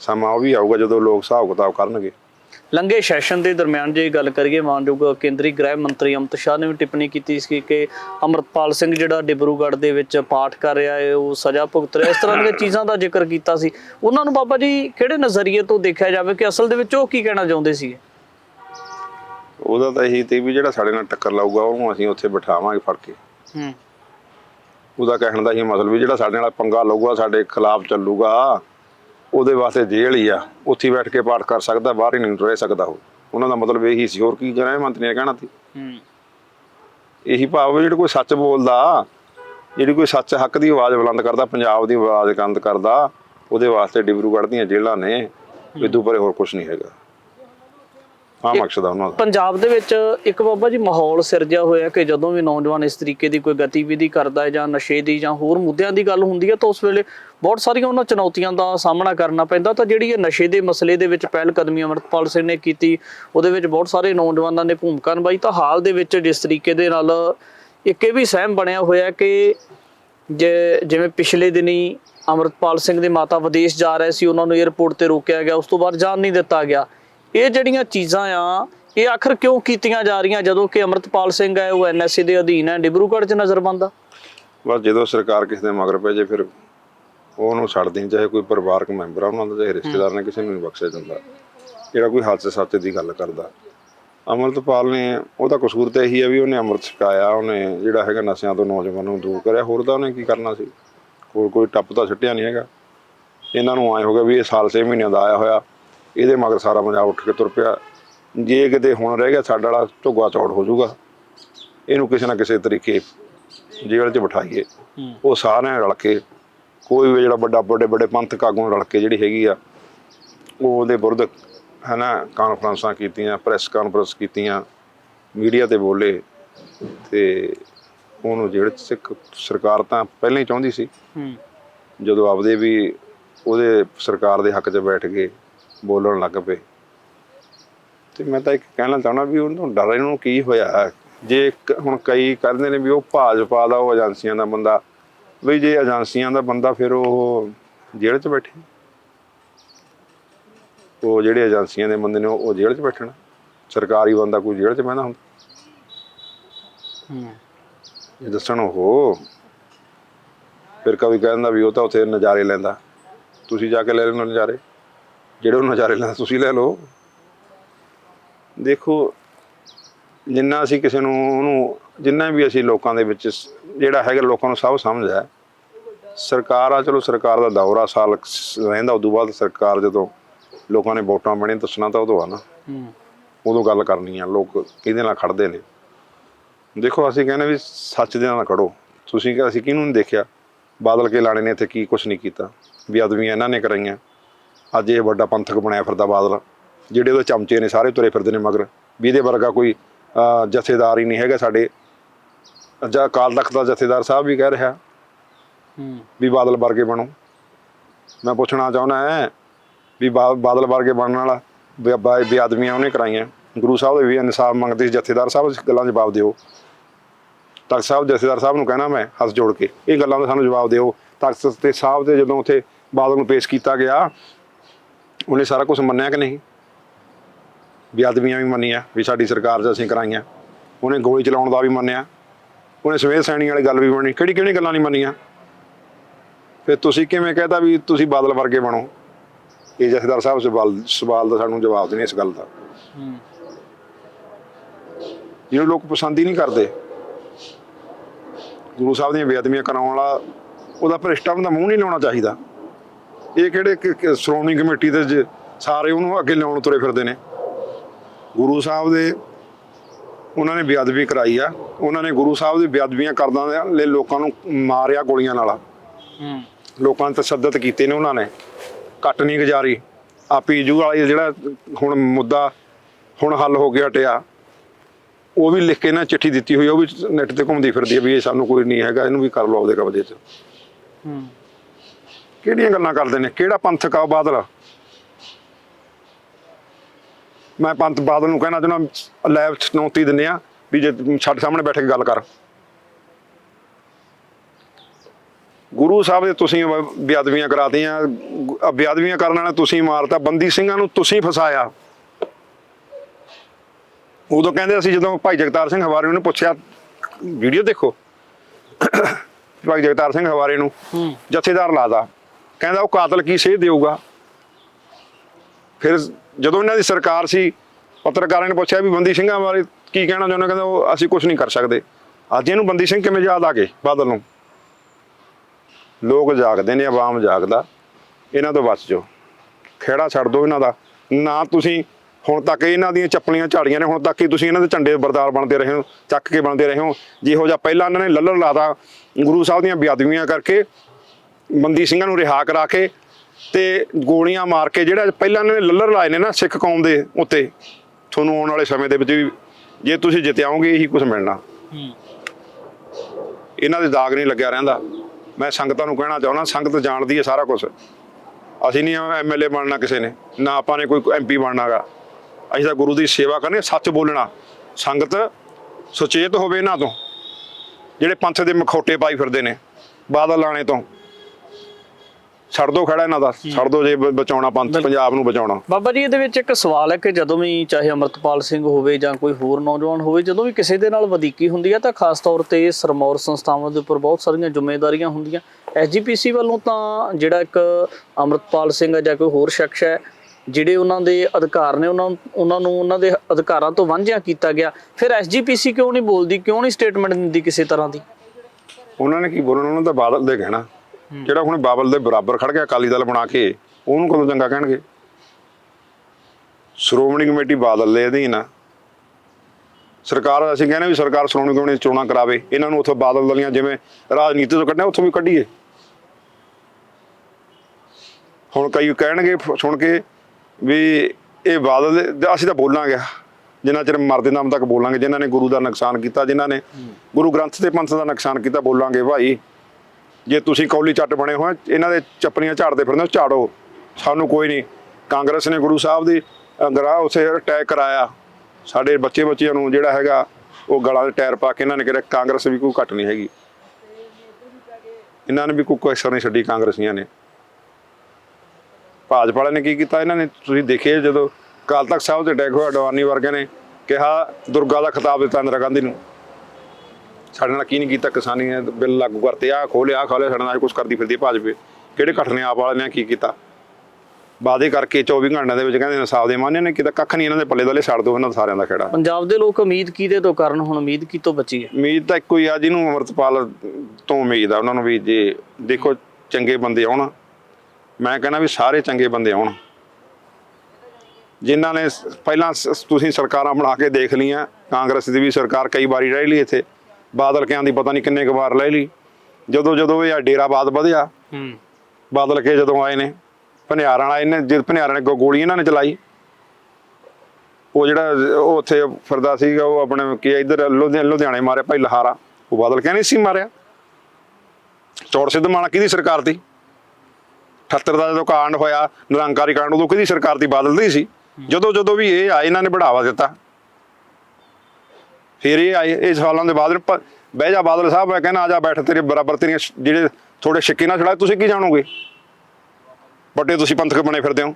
ਸਮਾਂ ਉਹ ਵੀ ਆਊਗਾ ਜਦੋਂ ਲੋਕ ਹਿਸਾਬ ਕਿਤਾਬ ਕਰਨਗੇ। ਲੰਘੇ ਸੈਸ਼ਨ ਦੇ ਦਰਮਿਆਨ ਜੇ ਗੱਲ ਕਰੀਏ ਮਾਨਯੋਗ ਕੇਂਦਰੀ ਗ੍ਰਹਿ ਮੰਤਰੀ ਅਮਿਤ ਸ਼ਾਹ ਨੇ ਵੀ ਟਿੱਪਣੀ ਕੀਤੀ ਸੀ ਕਿ ਅਮਰਤਪਾਲ ਸਿੰਘ ਜਿਹੜਾ ਡਿਬਰੂਗੜ੍ਹ ਦੇ ਵਿੱਚ ਪਾਠ ਕਰ ਰਿਹਾ ਹੈ ਉਹ ਸਜ਼ਾ ਭੁਗਤ ਰਿਹਾ ਇਸ ਤਰ੍ਹਾਂ ਦੀਆਂ ਚੀਜ਼ਾਂ ਦਾ ਜ਼ਿਕਰ ਕੀਤਾ ਸੀ। ਉਹਨਾਂ ਨੂੰ ਬਾਬਾ ਜੀ ਕਿਹੜੇ ਨਜ਼ਰੀਏ ਤੋਂ ਦੇਖਿਆ ਜਾਵੇ ਕਿ ਅਸਲ ਦੇ ਵਿੱਚ ਉਹ ਕੀ ਕਹਿਣਾ ਚਾਹੁੰਦੇ ਸੀ? ਉਹਦਾ ਤਾਂ ਇਹੀ ਤੇ ਵੀ ਜਿਹੜਾ ਸਾਡੇ ਨਾਲ ਟੱਕਰ ਲਾਊਗਾ ਉਹਨੂੰ ਅਸੀਂ ਉੱਥੇ ਬਿਠਾਵਾਂਗੇ ਫੜ ਕੇ। ਹੂੰ। ਉਹਦਾ ਕਹਿਣ ਦਾ ਹੀ ਮਤਲਬ ਵੀ ਜਿਹੜਾ ਸਾਡੇ ਨਾਲ ਪੰਗਾ ਲਊਗਾ ਸਾਡੇ ਖਿਲਾਫ ਚੱਲੂਗਾ। ਉਹਦੇ ਵਾਸਤੇ ਜੇਲ੍ਹ ਹੀ ਆ। ਉੱਥੇ ਬੈਠ ਕੇ ਪਾਠ ਕਰ ਸਕਦਾ ਬਾਹਰ ਹੀ ਨਹੀਂ ਰਹਿ ਸਕਦਾ ਉਹ। ਉਹਨਾਂ ਦਾ ਮਤਲਬ ਇਹੀ ਸੀ। ਹੋਰ ਕੀ ਗ੍ਰਹਿ ਮੰਤਰੀ ਨੇ ਕਹਿਣਾ ਸੀ। ਹੂੰ। ਇਹੀ ਭਾਵ ਜਿਹੜਾ ਕੋਈ ਸੱਚ ਬੋਲਦਾ ਜਿਹੜੀ ਕੋਈ ਸੱਚ ਹੱਕ ਦੀ ਆਵਾਜ਼ ਬੁਲੰਦ ਕਰਦਾ ਪੰਜਾਬ ਦੀ ਆਵਾਜ਼ ਕੰਦ ਕਰਦਾ ਉਹਦੇ ਵਾਸਤੇ ਡਿਬਰੂਗੜ੍ਹ ਦੀਆਂ ਜੇਲ੍ਹਾਂ ਨੇ। ਇਦੋਂ ਪਰੇ ਹੋਰ ਕੁਝ ਨਹੀਂ ਹੈਗਾ। ਆ ਮਕਸਦ ਆ ਉਹਨਾਂ ਦਾ। ਪੰਜਾਬ ਦੇ ਵਿੱਚ ਇੱਕ ਬਾਬਾ ਜੀ ਮਾਹੌਲ ਸਿਰਜਿਆ ਹੋਇਆ ਕਿ ਜਦੋਂ ਵੀ ਨੌਜਵਾਨ ਇਸ ਤਰੀਕੇ ਦੀ ਕੋਈ ਗਤੀਵਿਧੀ ਕਰਦਾ ਹੈ ਜਾਂ ਨਸ਼ੇ ਦੀ ਜਾਂ ਹੋਰ ਮੁੱਦਿਆਂ ਦੀ ਗੱਲ ਹੁੰਦੀ ਹੈ ਤਾਂ ਉਸ ਵੇਲੇ ਬਹੁਤ ਸਾਰੀਆਂ ਉਹਨਾਂ ਚੁਣੌਤੀਆਂ ਦਾ ਸਾਹਮਣਾ ਕਰਨਾ ਪੈਂਦਾ। ਤਾਂ ਜਿਹੜੀ ਇਹ ਨਸ਼ੇ ਦੇ ਮਸਲੇ ਦੇ ਵਿੱਚ ਪਹਿਲ ਕਦਮੀ ਅਮਰਤਪਾਲ ਸਿੰਘ ਨੇ ਕੀਤੀ ਉਹਦੇ ਵਿੱਚ ਬਹੁਤ ਸਾਰੇ ਨੌਜਵਾਨਾਂ ਨੇ ਭੂਮਿਕਾ ਨਿਭਾਈ। ਤਾਂ ਹਾਲ ਦੇ ਵਿੱਚ ਜਿਸ ਤਰੀਕੇ ਦੇ ਨਾਲ ਇੱਕ ਇਹ ਵੀ ਸਹਿਮ ਬਣਿਆ ਹੋਇਆ ਕਿ ਜੇ ਜਿਵੇਂ ਪਿਛਲੇ ਦਿਨੀ ਅਮਰਤਪਾਲ ਸਿੰਘ ਦੇ ਮਾਤਾ ਵਿਦੇਸ਼ ਜਾ ਰਹੇ ਸੀ ਉਹਨਾਂ ਨੂੰ 에ਅਰਪੋਰਟ ਤੇ ਰੋਕਿਆ ਗਿਆ ਉਸ ਤੋਂ ਬਾਅਦ ਜਾਣ ਨਹੀਂ ਦਿੱਤਾ ਗਿਆ। ਇਹ ਜਿਹੜੀਆਂ ਚੀਜ਼ਾਂ ਆ, ਇਹ ਆਖਰ ਕਿਉਂ ਕੀਤੀਆਂ ਜਾ ਰਹੀਆਂ ਜਦੋਂ ਕਿ ਅਮਰਤਪਾਲ ਸਿੰਘ ਹੈ, ਉਹ ਐਨਐਸਏ ਦੇ ਅਧੀਨ ਹੈ? ਡਿਬਰੂਗੜ੍ਹ 'ਚ ਨਜ਼ਰਬੰਦ ਆ ਬਸ ਜਦੋਂ ਸਰਕਾਰ ਕਿਸੇ ਦੇ ਮਗਰ ਪੈ ਜੇ, ਫਿਰ ਉਹਨੂੰ ਛੱਡ ਦੇਣੀ ਚਾਹੇ ਕੋਈ ਪਰਿਵਾਰਕ ਮੈਂਬਰ ਆ ਉਹਨਾਂ ਦਾ, ਚਾਹੇ ਰਿਸ਼ਤੇਦਾਰ ਨੇ, ਕਿਸੇ ਨੂੰ ਨਹੀਂ ਬਖਸ਼ਿਆ ਜਾਂਦਾ। ਜਿਹੜਾ ਕੋਈ ਹਾਦਸੇ ਸਾਥੇ ਦੀ ਗੱਲ ਕਰਦਾ। ਅਮਰਤਪਾਲ ਨੇ ਉਹਦਾ ਕਸੂਰ ਤਾਂ ਇਹੀ ਹੈ ਵੀ ਉਹਨੇ ਅੰਮ੍ਰਿਤ ਛਕਾਇਆ, ਉਹਨੇ ਜਿਹੜਾ ਹੈਗਾ ਨਸ਼ਿਆਂ ਤੋਂ ਨੌਜਵਾਨਾਂ ਨੂੰ ਦੂਰ ਕਰਿਆ। ਹੋਰ ਤਾਂ ਉਹਨੇ ਕੀ ਕਰਨਾ ਸੀ? ਕੋਈ ਕੋਈ ਟੱਪ ਤਾਂ ਛੱਟਿਆ ਨਹੀਂ ਹੈਗਾ। ਇਹਨਾਂ ਨੂੰ ਆਏ ਹੋ ਗਿਆ ਵੀ ਇਹ ਸਾਲ 6 ਮਹੀਨਿਆਂ ਦਾ ਆਇਆ ਹੋਇਆ। ਇਹਦੇ ਮਗਰ ਸਾਰਾ ਪੰਜਾਬ ਉੱਠ ਕੇ ਤੁਰ ਪਿਆ। ਜੇ ਕਿਤੇ ਹੁਣ ਰਹਿ ਗਿਆ ਸਾਡਾ ਵਾਲਾ ਝੁੱਗਾ ਚੌੜ ਹੋ ਜਾਊਗਾ। ਇਹਨੂੰ ਕਿਸੇ ਨਾ ਕਿਸੇ ਤਰੀਕੇ ਜੇਲ੍ਹ 'ਚ ਬਿਠਾਈਏ। ਉਹ ਸਾਰਿਆਂ ਰਲ ਕੇ ਕੋਈ ਵੀ ਜਿਹੜਾ ਵੱਡਾ ਵੱਡੇ ਵੱਡੇ ਪੰਥਕ ਆਗੂ ਰਲ ਕੇ ਜਿਹੜੀ ਹੈਗੀ ਆ ਉਹ ਉਹਦੇ ਵਿਰੁੱਧ ਹਨਾ ਕਾਨਫਰੰਸਾਂ ਕੀਤੀਆਂ ਪ੍ਰੈਸ ਕਾਨਫਰੰਸ ਕੀਤੀਆਂ ਮੀਡੀਆ ਤੇ ਬੋਲੇ। ਤੇ ਉਹਨੂੰ ਜਿਹੜੇ ਸਿੱਖ ਸਰਕਾਰ ਤਾਂ ਪਹਿਲਾਂ ਹੀ ਚਾਹੁੰਦੀ ਸੀ। ਜਦੋਂ ਆਪਦੇ ਵੀ ਉਹਦੇ ਸਰਕਾਰ ਦੇ ਹੱਕ 'ਚ ਬੈਠ ਕੇ ਬੋਲਣ ਲੱਗ ਪਏ। ਤੇ ਮੈਂ ਤਾਂ ਇੱਕ ਕਹਿਣਾ ਚਾਹਣਾ ਵੀ ਉਹਨੂੰ ਡਰ ਇਹਨਾਂ ਨੂੰ ਕੀ ਹੋਇਆ? ਜੇ ਹੁਣ ਕਈ ਕਹਿੰਦੇ ਨੇ ਵੀ ਉਹ ਭਾਜਪਾ ਦਾ ਉਹ ਏਜੰਸੀਆਂ ਦਾ ਬੰਦਾ। ਵੀ ਜੇ ਏਜੰਸੀਆਂ ਦਾ ਬੰਦਾ ਫਿਰ ਉਹ ਜੇਲ੍ਹ 'ਚ ਬੈਠੇ। ਉਹ ਜਿਹੜੇ ਏਜੰਸੀਆਂ ਦੇ ਬੰਦੇ ਨੇ ਉਹ ਜੇਲ੍ਹ 'ਚ ਬੈਠਣ। ਸਰਕਾਰੀ ਬੰਦਾ ਕੋਈ ਜੇਲ੍ਹ 'ਚ ਬਹਿੰਦਾ ਹੁੰਦਾ। ਹੂੰ। ਇਹ ਦੱਸਣ ਉਹ। ਫਿਰ ਕਵੀ ਕਹਿੰਦਾ ਵੀ ਉਹ ਤਾਂ ਉੱਥੇ ਨਜ਼ਾਰੇ ਲੈਂਦਾ। ਤੁਸੀਂ ਜਾ ਕੇ ਲੈ ਲੈਣਾ ਨਜ਼ਾਰੇ। ਜਿਹੜੇ ਉਹ ਨਜ਼ਾਰੇ ਲੈਂਦਾ ਤੁਸੀਂ ਲੈ ਲਓ। ਦੇਖੋ ਜਿੰਨਾ ਅਸੀਂ ਕਿਸੇ ਨੂੰ ਉਹਨੂੰ ਜਿੰਨਾ ਵੀ ਅਸੀਂ ਲੋਕਾਂ ਦੇ ਵਿੱਚ ਜਿਹੜਾ ਹੈਗਾ ਲੋਕਾਂ ਨੂੰ ਸਭ ਸਮਝ ਹੈ। ਸਰਕਾਰ ਆ ਚਲੋ ਸਰਕਾਰ ਦਾ ਦੌਰਾ ਸਾਲ ਰਹਿੰਦਾ ਉਦੋਂ ਬਾਅਦ ਸਰਕਾਰ ਜਦੋਂ ਲੋਕਾਂ ਨੇ ਵੋਟਾਂ ਬਣੇ ਦੱਸਣਾ ਤਾਂ ਉਦੋਂ ਆ ਨਾ। ਹੂੰ। ਉਦੋਂ ਗੱਲ ਕਰਨੀ ਆ ਲੋਕ ਕਿਹਦੇ ਨਾਲ ਖੜਦੇ ਨੇ। ਦੇਖੋ ਅਸੀਂ ਕਹਿੰਦੇ ਵੀ ਸੱਚ ਦੇ ਨਾਲ ਖੜੋ। ਤੁਸੀਂ ਕਿ ਅਸੀਂ ਕਿਹਨੂੰ ਨਹੀਂ ਦੇਖਿਆ? ਬਾਦਲ ਕੇ ਲਾਣੇ ਨੇ ਇੱਥੇ ਕੀ ਕੁਝ ਨਹੀਂ ਕੀਤਾ। ਵੀ ਆਦਮੀਆਂ ਇਹਨਾਂ ਨੇ ਕਰਾਈਆਂ। ਅੱਜ ਇਹ ਵੱਡਾ ਪੰਥਕ ਬਣਿਆ ਫਿਰਦਾ ਬਾਦਲ ਜਿਹੜੇ ਉਹਦੇ ਚਮਚੇ ਨੇ ਸਾਰੇ ਤੁਰੇ ਫਿਰਦੇ ਨੇ ਮਗਰ ਵੀ ਇਹਦੇ ਵਰਗਾ ਕੋਈ ਜਥੇਦਾਰ ਹੀ ਨਹੀਂ ਹੈਗਾ ਸਾਡੇ। ਜਾਂ ਅਕਾਲ ਤਖਤ ਦਾ ਜਥੇਦਾਰ ਸਾਹਿਬ ਵੀ ਕਹਿ ਰਿਹਾ ਵੀ ਬਾਦਲ ਵਰਗੇ ਬਣੋ। ਮੈਂ ਪੁੱਛਣਾ ਚਾਹੁੰਦਾ ਹੈ ਵੀ ਬਾਦਲ ਵਰਗੇ ਬਣਨ ਵਾਲਾ ਵੀ ਬਾ- ਵੀ ਆਦਮੀਆਂ ਉਹਨੇ ਕਰਾਈਆਂ। ਗੁਰੂ ਸਾਹਿਬ ਦੇ ਵੀ ਇਨਸਾਫ ਮੰਗਦੇ ਸੀ ਜਥੇਦਾਰ ਸਾਹਿਬ ਇਸ ਗੱਲਾਂ ਦੇ ਜਵਾਬ ਦਿਓ। ਤਖਤ ਸਾਹਿਬ ਜਥੇਦਾਰ ਸਾਹਿਬ ਨੂੰ ਕਹਿਣਾ ਮੈਂ ਹੱਥ ਜੋੜ ਕੇ ਇਹ ਗੱਲਾਂ ਦਾ ਸਾਨੂੰ ਜਵਾਬ ਦਿਓ। ਤਖਤ ਤੇ ਸਾਹਿਬ ਦੇ ਜਦੋਂ ਉੱਥੇ ਬਾਦਲ ਨੂੰ ਪੇਸ਼ ਕੀਤਾ ਗਿਆ ਉਹਨੇ ਸਾਰਾ ਕੁਝ ਮੰਨਿਆ ਕਿ ਨਹੀਂ? ਵੀ ਆਦਮੀਆਂ ਵੀ ਮੰਨੀਆਂ ਵੀ ਸਾਡੀ ਸਰਕਾਰ 'ਚ ਅਸੀਂ ਕਰਾਈਆਂ। ਉਹਨੇ ਗੋਲੀ ਚਲਾਉਣ ਦਾ ਵੀ ਮੰਨਿਆ। ਉਹਨੇ ਸਵੇਰ ਸੈਣੀ ਵਾਲੀ ਗੱਲ ਵੀ ਮੰਨੀ ਕਿਹੜੀ ਕਿਹੜੀ ਗੱਲਾਂ ਨਹੀਂ ਮੰਨੀਆਂ? ਫਿਰ ਤੁਸੀਂ ਕਿਵੇਂ ਕਹਤਾ ਵੀ ਤੁਸੀਂ ਬਾਦਲ ਵਰਗੇ ਬਣੋ? ਇਹ ਜਥੇਦਾਰ ਸਾਹਿਬ ਸਵਾਲ ਸਵਾਲ ਦਾ ਸਾਨੂੰ ਜਵਾਬ ਦੇਣੀ ਇਸ ਗੱਲ ਦਾ। ਹੂੰ। ਜਿਹਨੂੰ ਲੋਕ ਪਸੰਦ ਹੀ ਨਹੀਂ ਕਰਦੇ। ਗੁਰੂ ਸਾਹਿਬ ਦੀਆਂ ਬੇਅਦਬੀਆਂ ਕਰਾਉਣ ਵਾਲਾ ਉਹਦਾ ਭ੍ਰਿਸ਼ਟਾਪਨ ਦਾ ਮੂੰਹ ਨਹੀਂ ਲਾਉਣਾ ਚਾਹੀਦਾ। ਇਹ ਕਿਹੜੇ ਸ਼੍ਰੋਮਣੀ ਕਮੇਟੀ ਦੇ ਸਾਰੇ ਉਹਨੂੰ ਅੱਗੇ ਲਿਆਉਣ ਤੁਰੇ ਫਿਰਦੇ ਨੇ। ਗੁਰੂ ਸਾਹਿਬ ਦੇ ਉਹਨਾਂ ਨੇ ਬੇਅਦਬੀ ਕਰਾਈ ਆ। ਉਹਨਾਂ ਨੇ ਗੁਰੂ ਸਾਹਿਬ ਦੀ ਬੇਅਦਬੀਆਂ ਕਰਦਾਂ ਦੇ ਲੋਕਾਂ ਨੂੰ ਮਾਰਿਆ ਗੋਲੀਆਂ ਨਾਲ। ਹੂੰ। ਲੋਕਾਂ ਨੇ ਤਸ਼ੱਦਦ ਕੀਤੇ ਨੇ ਉਹਨਾਂ ਨੇ। ਕੱਟ ਨਹੀਂ ਗੁਜ਼ਾਰੀ। ਆ ਪੀਜੂ ਵਾਲੀ ਜਿਹੜਾ ਹੁਣ ਮੁੱਦਾ ਹੁਣ ਹੱਲ ਹੋ ਗਿਆ ਟਿਆ ਉਹ ਵੀ ਲਿਖ ਕੇ ਨਾ ਚਿੱਠੀ ਦਿੱਤੀ ਹੋਈ ਉਹ ਵੀ ਨੈਟ ਤੇ ਘੁੰਮਦੀ ਫਿਰਦੀ ਹੈ ਵੀ ਇਹ ਸਾਨੂੰ ਕੋਈ ਨਹੀਂ ਹੈਗਾ ਇਹਨੂੰ ਵੀ ਕਰ ਲਓ ਆਪਦੇ ਕਬਜ਼ੇ 'ਚ। ਹੂੰ। ਕਿਹੜੀਆਂ ਗੱਲਾਂ ਕਰਦੇ ਨੇ? ਕਿਹੜਾ ਪੰਥਕ ਆ ਉਹ ਬਾਦਲ? ਮੈਂ ਪੰਥ ਬਾਦਲ ਨੂੰ ਕਹਿਣਾ ਚਾਹੁੰਦਾ ਲੈਬ ਚੁਣੌਤੀ ਦਿੰਦੇ ਆ ਵੀ ਜੇ ਸਾਡੇ ਸਾਹਮਣੇ ਬੈਠ ਕੇ ਗੱਲ ਕਰ। ਗੁਰੂ ਸਾਹਿਬ ਦੇ ਤੁਸੀਂ ਬੇਅਦਬੀਆਂ ਕਰਾਤੀਆਂ ਬੇਅਦਬੀਆਂ ਕਰਨ ਵਾਲੇ ਤੁਸੀਂ ਮਾਰਤਾ ਬੰਦੀ ਸਿੰਘਾਂ ਨੂੰ ਤੁਸੀਂ ਫਸਾਇਆ। ਉਦੋਂ ਕਹਿੰਦੇ ਅਸੀਂ ਜਦੋਂ ਭਾਈ ਜਗਤਾਰ ਸਿੰਘ ਹਵਾਰੇ ਨੂੰ ਪੁੱਛਿਆ ਵੀਡੀਓ ਦੇਖੋ। ਭਾਈ ਜਗਤਾਰ ਸਿੰਘ ਹਵਾਰੇ ਨੂੰ ਜਥੇਦਾਰ ਲਾਦਾ ਕਹਿੰਦਾ ਉਹ ਕਾਤਲ ਕੀ ਸੇਧ ਦੇਊਗਾ? ਫਿਰ ਜਦੋਂ ਇਹਨਾਂ ਦੀ ਸਰਕਾਰ ਸੀ, ਪੱਤਰਕਾਰਾਂ ਨੇ ਪੁੱਛਿਆ ਵੀ ਬੰਦੀ ਸਿੰਘਾਂ ਬਾਰੇ ਕੀ ਕਹਿਣਾ ਚਾਹੁੰਦੇ ਕਹਿੰਦਾ ਉਹ ਅਸੀਂ ਕੁਝ ਨਹੀਂ ਕਰ ਸਕਦੇ। ਅੱਜ ਇਹਨੂੰ ਬੰਦੀ ਸਿੰਘ ਕਿਵੇਂ ਯਾਦ ਆ ਗਏ ਬਾਦਲ ਨੂੰ? ਲੋਕ ਜਾਗਦੇ ਨੇ, ਆਵਾਮ ਜਾਗਦਾ। ਇਹਨਾਂ ਤੋਂ ਬਚ ਜਾਓ। ਖੇੜਾ ਛੱਡ ਦਿਓ ਇਹਨਾਂ ਦਾ। ਨਾ ਤੁਸੀਂ ਹੁਣ ਤੱਕ ਇਹਨਾਂ ਦੀਆਂ ਚੱਪਲੀਆਂ ਝਾੜੀਆਂ ਨੇ, ਹੁਣ ਤੱਕ ਹੀ ਤੁਸੀਂ ਇਹਨਾਂ ਦੇ ਝੰਡੇ ਬਰਦਾਰ ਬਣਦੇ ਰਹੇ ਹੋ, ਚੱਕ ਕੇ ਬਣਦੇ ਰਹੇ ਹੋ। ਜਿਹੋ ਜਿਹਾ ਪਹਿਲਾਂ ਇਹਨਾਂ ਨੇ ਲੱਲਰ ਲਾਦਾ ਗੁਰੂ ਸਾਹਿਬ ਦੀਆਂ ਬਿਆਦਵੀਆਂ ਕਰਕੇ ਬੰਦੀ ਸਿੰਘਾਂ ਨੂੰ ਰਿਹਾ ਕਰਾ ਕੇ ਤੇ ਗੋਲੀਆਂ ਮਾਰ ਕੇ ਜਿਹੜਾ ਪਹਿਲਾਂ ਇਹਨਾਂ ਨੇ ਲੱਲਰ ਲਾਏ ਨੇ ਨਾ ਸਿੱਖ ਕੌਮ ਦੇ ਉੱਤੇ ਤੁਹਾਨੂੰ ਆਉਣ ਵਾਲੇ ਸਮੇਂ ਦੇ ਵਿੱਚ ਵੀ ਜੇ ਤੁਸੀਂ ਜਿੱਤਿਆਓਗੇ ਇਹੀ ਕੁਝ ਮਿਲਣਾ। ਹੂੰ। ਇਹਨਾਂ ਦੇ ਦਾਗ ਨਹੀਂ ਲੱਗਿਆ ਰਹਿੰਦਾ। ਮੈਂ ਸੰਗਤਾਂ ਨੂੰ ਕਹਿਣਾ ਚਾਹੁੰਦਾ ਸੰਗਤ ਜਾਣਦੀ ਹੈ ਸਾਰਾ ਕੁਝ ਅਸੀਂ ਨਹੀਂ ਐਮਐਲਏ ਬਣਨਾ ਕਿਸੇ ਨੇ ਨਾ ਆਪਾਂ ਨੇ ਕੋਈ ਐਮਪੀ ਬਣਨਾਗਾ। ਅਸੀਂ ਤਾਂ ਗੁਰੂ ਦੀ ਸੇਵਾ ਕਰਨੀ ਸੱਚ ਬੋਲਣਾ। ਸੰਗਤ ਸੁਚੇਤ ਹੋਵੇ ਇਹਨਾਂ ਤੋਂ। ਜਿਹੜੇ ਪੰਥ ਦੇ ਮਖੌਟੇ ਪਾਈ ਫਿਰਦੇ ਨੇ ਬਾਦਲ ਲਾਣੇ ਤੋਂ। ਛੱਡ ਦੋ ਖੜਾ ਇਹਨਾਂ ਦਾ ਛੱਡ ਦੋ ਜੇ ਬਚਾਉਣਾ ਪੰਥ ਪੰਜਾਬ ਨੂੰ ਬਚਾਉਣਾ। ਬਾਬਾ ਜੀ ਇਹਦੇ ਵਿੱਚ ਇੱਕ ਸਵਾਲ ਹੈ ਕਿ ਜਦੋਂ ਵੀ ਚਾਹੇ ਅਮਰਤਪਾਲ ਸਿੰਘ ਹੋਵੇ ਜਾਂ ਕੋਈ ਹੋਰ ਨੌਜਵਾਨ ਹੋਵੇ ਜਦੋਂ ਵੀ ਕਿਸੇ ਦੇ ਨਾਲ ਵਧੀਕੀ ਹੁੰਦੀ ਹੈ ਤਾਂ ਖਾਸ ਤੌਰ ਤੇ ਸਰਮੌਰ ਸੰਸਥਾਵਾਂ ਦੇ ਉੱਪਰ ਬਹੁਤ ਸਾਰੀਆਂ ਜ਼ਿੰਮੇਵਾਰੀਆਂ ਹੁੰਦੀਆਂ। ਐਸਜੀਪੀਸੀ ਵੱਲੋਂ ਤਾਂ ਜਿਹੜਾ ਇੱਕ ਅਮਰਤਪਾਲ ਸਿੰਘ ਹੈ ਜਾਂ ਕੋਈ ਹੋਰ ਸ਼ਖਸ ਹੈ ਜਿਹੜੇ ਉਹਨਾਂ ਦੇ ਅਧਿਕਾਰ ਨੇ ਉਹਨਾਂ ਉਹਨਾਂ ਨੂੰ ਉਹਨਾਂ ਦੇ ਅਧਿਕਾਰਾਂ ਤੋਂ ਵਾਂਝਿਆ ਕੀਤਾ ਗਿਆ। ਫਿਰ ਐਸਜੀਪੀਸੀ ਕਿਉਂ ਨਹੀਂ ਬੋਲਦੀ ਕਿਉਂ ਨਹੀਂ ਸਟੇਟਮੈਂਟ ਦਿੰਦੀ ਕਿਸੇ ਤਰ੍ਹਾਂ ਦੀ? ਉਹਨਾਂ ਨੇ ਕੀ ਬੋਲਣਾ ਉਹਨਾਂ ਦਾ ਬਾਦਲ ਦੇ ਕਹਿਣਾ। ਜਿਹੜਾ ਹੁਣ ਬਾਬਲ ਦੇ ਬਰਾਬਰ ਖੜ ਗਿਆ, ਅਕਾਲੀ ਦਲ ਬਣਾ ਕੇ, ਉਹਨੂੰ ਕਦੋਂ ਚੰਗਾ ਕਹਿਣਗੇ? ਸ਼੍ਰੋਮਣੀ ਕਮੇਟੀ ਬਾਦਲ ਦੇ ਅਧੀਨ ਆ। ਸਰਕਾਰ, ਅਸੀਂ ਕਹਿੰਦੇ ਵੀ ਸਰਕਾਰ ਸ਼੍ਰੋਮਣੀ ਕਮੇਟੀ ਚੋਣਾਂ ਕਰਾਵੇ, ਇਹਨਾਂ ਨੂੰ ਉੱਥੋਂ ਬਾਦਲ ਦਲੀਆਂ ਜਿਵੇਂ ਰਾਜਨੀਤੀ ਤੋਂ ਕੱਢਿਆ, ਉੱਥੋਂ ਵੀ ਕੱਢੀਏ। ਹੁਣ ਕਈ ਕਹਿਣਗੇ, ਸੁਣ ਕੇ ਵੀ ਇਹ ਬਾਦਲ ਅਸੀਂ ਤਾਂ ਬੋਲਾਂਗੇ। ਜਿੰਨਾ ਚਿਰ ਮਰਦੇ ਨਾਮ ਤੱਕ ਬੋਲਾਂਗੇ, ਜਿਨ੍ਹਾਂ ਨੇ ਗੁਰੂ ਦਾ ਨੁਕਸਾਨ ਕੀਤਾ, ਜਿਨ੍ਹਾਂ ਨੇ ਗੁਰੂ ਗ੍ਰੰਥ ਤੇ ਪੰਥ ਦਾ ਨੁਕਸਾਨ ਕੀਤਾ, ਬੋਲਾਂਗੇ ਭਾਈ। ਜੇ ਤੁਸੀਂ ਕੌਲੀ ਚੱਟ ਬਣੇ ਹੋਏ ਇਹਨਾਂ ਦੇ ਚੱਪੜੀਆਂ ਝਾੜਦੇ ਫਿਰਦੇ ਹੋ, ਝਾੜੋ। ਸਾਨੂੰ ਕੋਈ ਨਹੀਂ। ਕਾਂਗਰਸ ਨੇ ਗੁਰੂ ਸਾਹਿਬ ਦੀ ਗਰਾ ਉਸੇ ਅਟੈਕ ਕਰਾਇਆ। ਸਾਡੇ ਬੱਚੇ ਬੱਚਿਆਂ ਨੂੰ ਜਿਹੜਾ ਹੈਗਾ, ਉਹ ਗਲਾਂ ਦੇ ਟਾਇਰ ਪਾ ਕੇ ਇਹਨਾਂ ਨੇ ਕਿਹਾ, ਕਾਂਗਰਸ ਵੀ ਕੋਈ ਘੱਟ ਨਹੀਂ ਹੈਗੀ। ਇਹਨਾਂ ਨੇ ਵੀ ਕੋਈ ਕਸਰ ਨਹੀਂ ਛੱਡੀ ਕਾਂਗਰਸੀਆਂ ਨੇ। ਭਾਜਪਾ ਵਾਲਿਆਂ ਨੇ ਕੀ ਕੀਤਾ? ਇਹਨਾਂ ਨੇ ਤੁਸੀਂ ਦੇਖਿਆ ਜਦੋਂ ਕਾਲ ਤਖਤ ਸਾਹਿਬ ਤੇ ਅਟੈਕ ਹੋਇਆ ਅਡਵਾਨੀ ਵਰਗੇ ਨੇ ਕਿਹਾ, ਦੁਰਗਾ ਦਾ ਖਿਤਾਬ ਦਿੱਤਾ ਇੰਦਰਾ ਗਾਂਧੀ ਨੂੰ। ਸਾਡੇ ਨਾਲ ਕੀ ਨਹੀਂ ਕੀਤਾ ਕਿਸਾਨੀ ਨੇ ਬਿੱਲ ਲਾਗੂ ਕਰਤੇ ਆ ਖੋਲਿਆ ਖੋਲਿਆ ਸਾਡੇ ਨਾਲ ਕੁਝ ਕਰਦੀ ਫਿਰਦੀ ਭਾਜਪੇ। ਕਿਹੜੇ ਘਟਨੇ ਆਪ ਵਾਲਿਆਂ ਨੇ ਕੀ ਕੀਤਾ? ਵਾਅਦੇ ਕਰਕੇ 24 ਘੰਟਿਆਂ ਦੇ ਵਿੱਚ ਕਹਿੰਦੇ ਇਨਸਾਫ ਦੇ ਮਾਨੇ ਨੇ ਕਿਤਾ ਕੱਖ ਨਹੀਂ ਇਹਨਾਂ ਦੇ ਪੱਲੇ ਦਲੇ ਛੱਡ ਦੋ ਇਹਨਾਂ ਸਾਰਿਆਂ ਦਾ ਖੇੜਾ। ਪੰਜਾਬ ਦੇ ਲੋਕ ਉਮੀਦ ਕਿਹਦੇ ਤੋਂ ਕਰਨ ਹੁਣ ਉਮੀਦ ਕੀ ਤੋਂ ਬਚੀ ਹੈ? ਉਮੀਦ ਤਾਂ ਇੱਕੋ ਹੀ ਆ ਜਿਹਨੂੰ ਅਮਰਤਪਾਲ ਤੋਂ ਉਮੀਦ ਆ ਉਹਨਾਂ ਨੂੰ ਵੀ ਜੇ ਦੇਖੋ ਚੰਗੇ ਬੰਦੇ ਆਉਣ ਮੈਂ ਕਹਿੰਦਾ ਵੀ ਸਾਰੇ ਚੰਗੇ ਬੰਦੇ ਆਉਣ। ਜਿਨ੍ਹਾਂ ਨੇ ਪਹਿਲਾਂ ਤੁਸੀਂ ਸਰਕਾਰਾਂ ਬਣਾ ਕੇ ਦੇਖ ਲਈਆਂ ਕਾਂਗਰਸ ਦੀ ਵੀ ਸਰਕਾਰ ਕਈ ਵਾਰੀ ਰਹਿ ਲਈ ਇੱਥੇ। ਬਾਦਲ ਕਿਆਂ ਦੀ ਪਤਾ ਨਹੀਂ ਕਿੰਨੇ ਕੁ ਵਾਰ ਰਹਿ ਲਈ। ਜਦੋਂ ਜਦੋਂ ਇਹ ਡੇਰਾਬਾਦ ਵਧਿਆ ਹੂੰ। ਬਾਦਲ ਕੇ ਜਦੋਂ ਆਏ ਨੇ ਭਨਿਆਰਾਂ ਵਾਲਾ ਇਹਨੇ ਜਦ ਭਨਿਆਰਾਂ ਨੇ ਗੋਲੀ ਇਹਨਾਂ ਨੇ ਚਲਾਈ। ਉਹ ਜਿਹੜਾ ਉਹ ਉੱਥੇ ਫਿਰਦਾ ਸੀਗਾ ਉਹ ਆਪਣੇ ਕੀ ਇਧਰ ਲੁਧਿਆਣੇ ਲੁਧਿਆਣੇ ਮਾਰਿਆ ਭਾਈ ਲਹਾਰਾ। ਉਹ ਬਾਦਲ ਕਹਿੰਦੇ ਸੀ ਮਾਰਿਆ। ਚੌੜ ਸਿੱਧ ਮਾਣਾ ਕਿਹਦੀ ਸਰਕਾਰ ਦੀ 78 ਦਾ ਜਦੋਂ ਕਾਂਡ ਹੋਇਆ ਨਿਰੰਕਾਰੀ ਕਾਂਡ ਉਦੋਂ ਕਿਹਦੀ ਸਰਕਾਰ ਦੀ ਬਾਦਲ ਦੀ ਸੀ। ਜਦੋਂ ਜਦੋਂ ਵੀ ਇਹ ਆਏ ਇਹਨਾਂ ਨੇ ਬੜਾਵਾ ਦਿੱਤਾ। ਫਿਰ ਇਹ ਆਏ, ਇਹ ਸਵਾਲਾਂ ਦੇ ਬਾਅਦ ਪ- ਬਹਿ ਜਾ ਬਾਦਲ ਸਾਹਿਬ, ਮੈਂ ਕਹਿੰਦਾ ਆ ਜਾ ਬੈਠ ਤੇਰੇ ਬਰਾਬਰ ਤੇਰੀਆਂ ਸ਼- ਜਿਹੜੇ ਥੋੜੇ ਛਿੱਕੇ ਨਾਲ ਛੜਾਏ ਤੁਸੀਂ ਕੀ ਜਾਣੋਗੇ? ਵੱਡੇ ਤੁਸੀਂ ਪੰਥਕ ਬਣੇ ਫਿਰਦੇ ਹੋ।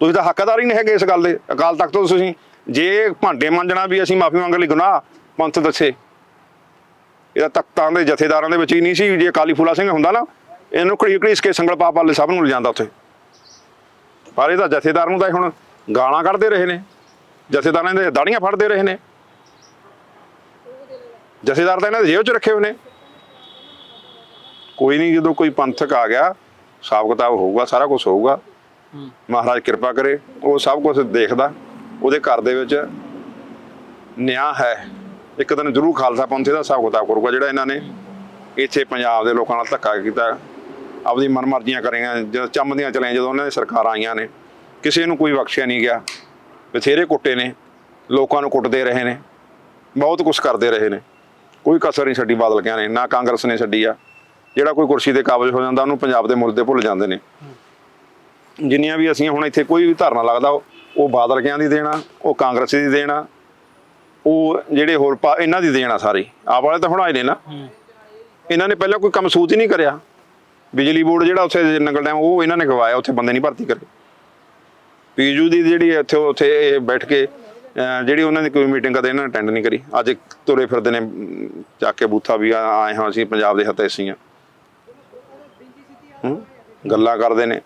ਤੁਸੀਂ ਤਾਂ ਹੱਕਦਾਰ ਹੀ ਨਹੀਂ ਹੈਗੇ ਇਸ ਗੱਲ ਦੇ, ਅਕਾਲ ਤਖਤ ਤੋਂ ਤੁਸੀਂ। ਜੇ ਭਾਂਡੇ ਮਾਂਜਣਾ ਵੀ ਅਸੀਂ ਮਾਫੀ ਮੰਗਣ ਲਈ ਗੁਨਾਹ, ਪੰਥ ਦੱਸੇ। ਇਹਦਾ ਤਖਤਾਂ ਦੇ ਜਥੇਦਾਰਾਂ ਦੇ ਵਿੱਚ ਹੀ ਨਹੀਂ ਸੀ, ਜੇ ਅਕਾਲੀ ਫੂਲਾ ਸਿੰਘ ਹੁੰਦਾ ਨਾ, ਇਹਨੂੰ ਘੜੀ ਘੜੀ ਕੇ ਸੰਗਲ ਪਾਪ ਵਾਲੇ ਸਭ ਨੂੰ ਲਿਜਾਂਦਾ ਉੱਥੇ। ਪਰ ਇਹਦਾ ਜਥੇਦਾਰ ਨੂੰ ਤਾਂ ਇਹ ਹੁਣ ਗਾਲਾਂ ਕੱਢਦੇ ਰਹੇ ਨੇ। ਜਥੇਦਾਰਾਂ ਦੇ ਦਾੜੀਆਂ ਫੜਦੇ ਰਹੇ ਨੇ। ਜਥੇਦਾਰ ਤਾਂ ਇਹਨਾਂ ਦੇ ਜੇਬ 'ਚ ਰੱਖੇ ਹੋਏ ਨੇ। ਕੋਈ ਨਹੀਂ ਜਦੋਂ ਕੋਈ ਪੰਥਕ ਆ ਗਿਆ ਹਿਸਾਬ ਕਿਤਾਬ ਹੋਊਗਾ ਸਾਰਾ ਕੁਝ ਹੋਊਗਾ। ਮਹਾਰਾਜ ਕਿਰਪਾ ਕਰੇ ਉਹ ਸਭ ਕੁਝ ਦੇਖਦਾ। ਉਹਦੇ ਘਰ ਦੇ ਵਿੱਚ ਨਿਆਂ ਹੈ। ਇੱਕ ਦਿਨ ਜ਼ਰੂਰ ਖਾਲਸਾ ਪੰਥ ਦਾ ਹਿਸਾਬ ਕਿਤਾਬ ਕਰੂਗਾ ਜਿਹੜਾ ਇਹਨਾਂ ਨੇ ਇੱਥੇ ਪੰਜਾਬ ਦੇ ਲੋਕਾਂ ਨਾਲ ਧੱਕਾ ਕੀਤਾ। ਆਪਦੀ ਮਨਮਰਜ਼ੀਆਂ ਕਰੀਆਂ ਜਦੋਂ ਚੰਮਦੀਆਂ ਚਲੀਆਂ ਜਦੋਂ ਉਹਨਾਂ ਦੀ ਸਰਕਾਰਾਂ ਆਈਆਂ ਨੇ। ਕਿਸੇ ਨੂੰ ਕੋਈ ਬਖਸ਼ਿਆ ਨਹੀਂ ਗਿਆ। ਬਥੇਰੇ ਕੁੱਟੇ ਨੇ। ਲੋਕਾਂ ਨੂੰ ਕੁੱਟਦੇ ਰਹੇ ਨੇ। ਬਹੁਤ ਕੁਝ ਕਰਦੇ ਰਹੇ ਨੇ। ਕੋਈ ਕਸਰ ਨਹੀਂ ਛੱਡੀ, ਬਾਦਲ ਕਿਆਂ ਨੇ, ਨਾ ਕਾਂਗਰਸ ਨੇ ਛੱਡੀ ਆ। ਜਿਹੜਾ ਕੋਈ ਕੁਰਸੀ ਤੇ ਕਾਬਜ ਹੋ ਜਾਂਦਾ, ਉਹਨੂੰ ਪੰਜਾਬ ਦੇ ਮੁੱਦੇ ਭੁੱਲ ਜਾਂਦੇ ਨੇ। ਜਿੰਨੀਆਂ ਵੀ ਅਸੀਂ ਹੁਣ ਇੱਥੇ ਕੋਈ ਵੀ ਧਰਨਾ ਲੱਗਦਾ, ਉਹ- ਉਹ ਬਾਦਲ ਕਿਆਂ ਦੀ ਦੇਣਾ, ਉਹ ਕਾਂਗਰਸ ਦੀ ਦੇਣਾ, ਉਹ ਜਿਹੜੇ ਹੋਰ ਪਾ- ਇਹਨਾਂ ਦੀ ਦੇਣਾ ਸਾਰੇ। ਆਪ ਵਾਲੇ ਤਾਂ ਹੁਣ ਆਏ ਨੇ ਨਾ। ਇਹਨਾਂ ਨੇ ਪਹਿਲਾਂ ਕੋਈ ਕੰਮ ਸੂਤ ਹੀ ਨਹੀਂ ਕਰਿਆ। ਬਿਜਲੀ ਬੋਰਡ ਜਿਹੜਾ ਉੱਥੇ ਨੰਗਲ ਡੈਮ, ਉਹ ਇਹਨਾਂ ਨੇ ਗਵਾਇਆ ਉੱਥੇ ਬੰਦੇ ਨਹੀਂ ਭਰਤੀ ਕਰੇ। ਪੀਜੂ ਦੀ ਜਿਹੜੀ ਇੱਥੇ, ਉੱਥੇ ਇਹ ਬੈਠ ਕੇ ਜਿਹੜੀ ਉਹਨਾਂ ਦੀ ਕੋਈ ਮੀਟਿੰਗ ਕਦੇ ਇਹਨਾਂ ਨੇ ਅਟੈਂਡ ਨਹੀਂ ਕਰੀ। ਅੱਜ ਤੁਰੇ ਫਿਰਦੇ ਨੇ, ਚੱਕ ਕੇ ਬੂਥਾ ਵੀ ਆਏ ਹਾਂ ਅਸੀਂ ਪੰਜਾਬ ਦੇ ਹਤੈਸੀ ਹਾਂ, ਗੱਲਾਂ ਕਰਦੇ ਨੇ।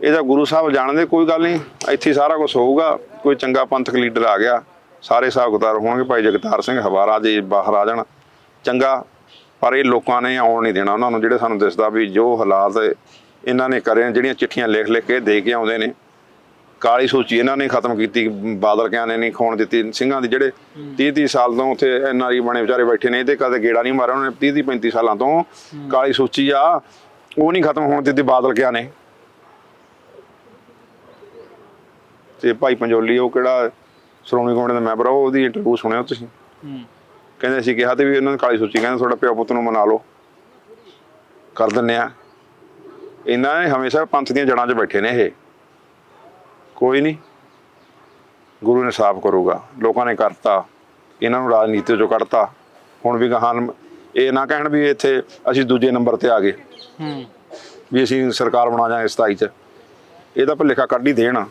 ਇਹਦਾ ਗੁਰੂ ਸਾਹਿਬ ਜਾਣਦੇ, ਕੋਈ ਗੱਲ ਨਹੀਂ, ਇੱਥੇ ਸਾਰਾ ਕੁਝ ਹੋਊਗਾ। ਕੋਈ ਚੰਗਾ ਪੰਥਕ ਲੀਡਰ ਆ ਗਿਆ, ਸਾਰੇ ਹਿਸਾਬ ਕਿਤਾਬ ਹੋਣਗੇ, ਭਾਈ ਜਗਤਾਰ ਸਿੰਘ ਹਵਾਰਾ ਜੇ ਬਾਹਰ ਆ ਜਾਣ। ਚੰਗਾ, ਪਰ ਇਹ ਲੋਕਾਂ ਨੇ ਆਉਣ ਨਹੀਂ ਦੇਣਾ ਉਹਨਾਂ ਨੂੰ, ਜਿਹੜੇ ਸਾਨੂੰ ਦਿਸਦਾ ਵੀ ਜੋ ਹਾਲਾਤ ਇਹਨਾਂ ਨੇ ਕਰੇ ਜਿਹੜੀਆਂ ਚਿੱਠੀਆਂ ਲਿਖ ਲਿਖ ਕੇ ਦੇ ਕੇ ਆਉਂਦੇ ਨੇ। ਕਾਲੀ ਸੂਚੀ ਇਹਨਾਂ ਨੇ ਖਤਮ ਕੀਤੀ ਬਾਦਲ ਕਿਆਂ ਨੇ ਨਹੀਂ ਖੋਣ ਦਿੱਤੀ ਸਿੰਘਾਂ ਦੀ ਜਿਹੜੇ 30 30 ਸਾਲ ਤੋਂ ਉੱਥੇ ਐਨਆਰਈ ਬਣੇ ਵਿਚਾਰੇ ਬੈਠੇ ਨੇ ਇਹਦੇ ਕਦੇ ਗੇੜਾ ਨਹੀਂ ਮਾਰਿਆ ਉਹਨੇ 30 30 35 ਸਾਲਾਂ ਤੋਂ ਕਾਲੀ ਸੂਚੀ ਆ ਉਹ ਨਹੀਂ ਖਤਮ ਹੋਣ ਦਿੱਤੀ ਬਾਦਲ ਕਿਆਂ ਨੇ। ਤੇ ਭਾਈ ਪੰਜੋਲੀ ਉਹ ਕਿਹੜਾ ਸ਼੍ਰੋਮਣੀ ਕਮੇਟੀ ਦਾ ਮੈਂਬਰ ਆ ਉਹ ਉਹਦੀ ਇੰਟਰਵਿਊ ਸੁਣਿਓ ਤੁਸੀਂ? ਹੂੰ। ਕਹਿੰਦੇ ਅਸੀਂ ਕਿਹਾ ਤੇ ਵੀ ਇਹਨਾਂ ਨੇ ਕਾਲੀ ਸੂਚੀ ਕਹਿੰਦੇ ਤੁਹਾਡਾ ਪਿਓ ਪੁੱਤ ਨੂੰ ਮਨਾ ਲਓ। ਕਰ ਦਿੰਨੇ ਆ। ਇਹਨਾਂ ਨੇ ਹਮੇਸ਼ਾ ਪੰਥ ਦੀਆਂ ਜੜਾਂ 'ਚ ਬੈਠੇ ਨੇ ਇਹ। ਕੋਈ ਨਹੀਂ। ਗੁਰੂ ਨੇ ਸਾਫ਼ ਕਰੂਗਾ। ਲੋਕਾਂ ਨੇ ਕਰਤਾ। ਇਹਨਾਂ ਨੂੰ ਰਾਜਨੀਤੀ 'ਚੋਂ ਕੱਢਤਾ। ਹੁਣ ਵੀ ਗਾਹਾਂ ਇਹ ਨਾ ਕਹਿਣ ਵੀ ਇੱਥੇ ਅਸੀਂ ਦੂਜੇ ਨੰਬਰ ਤੇ ਆ ਗਏ। ਹੂੰ। ਵੀ ਅਸੀਂ ਸਰਕਾਰ ਬਣਾ ਜਾਾਂਗੇ 27 ਚ। ਇਹਦਾ ਭੁਲੇਖਾ ਕੱਢ ਹੀ ਦੇਣ।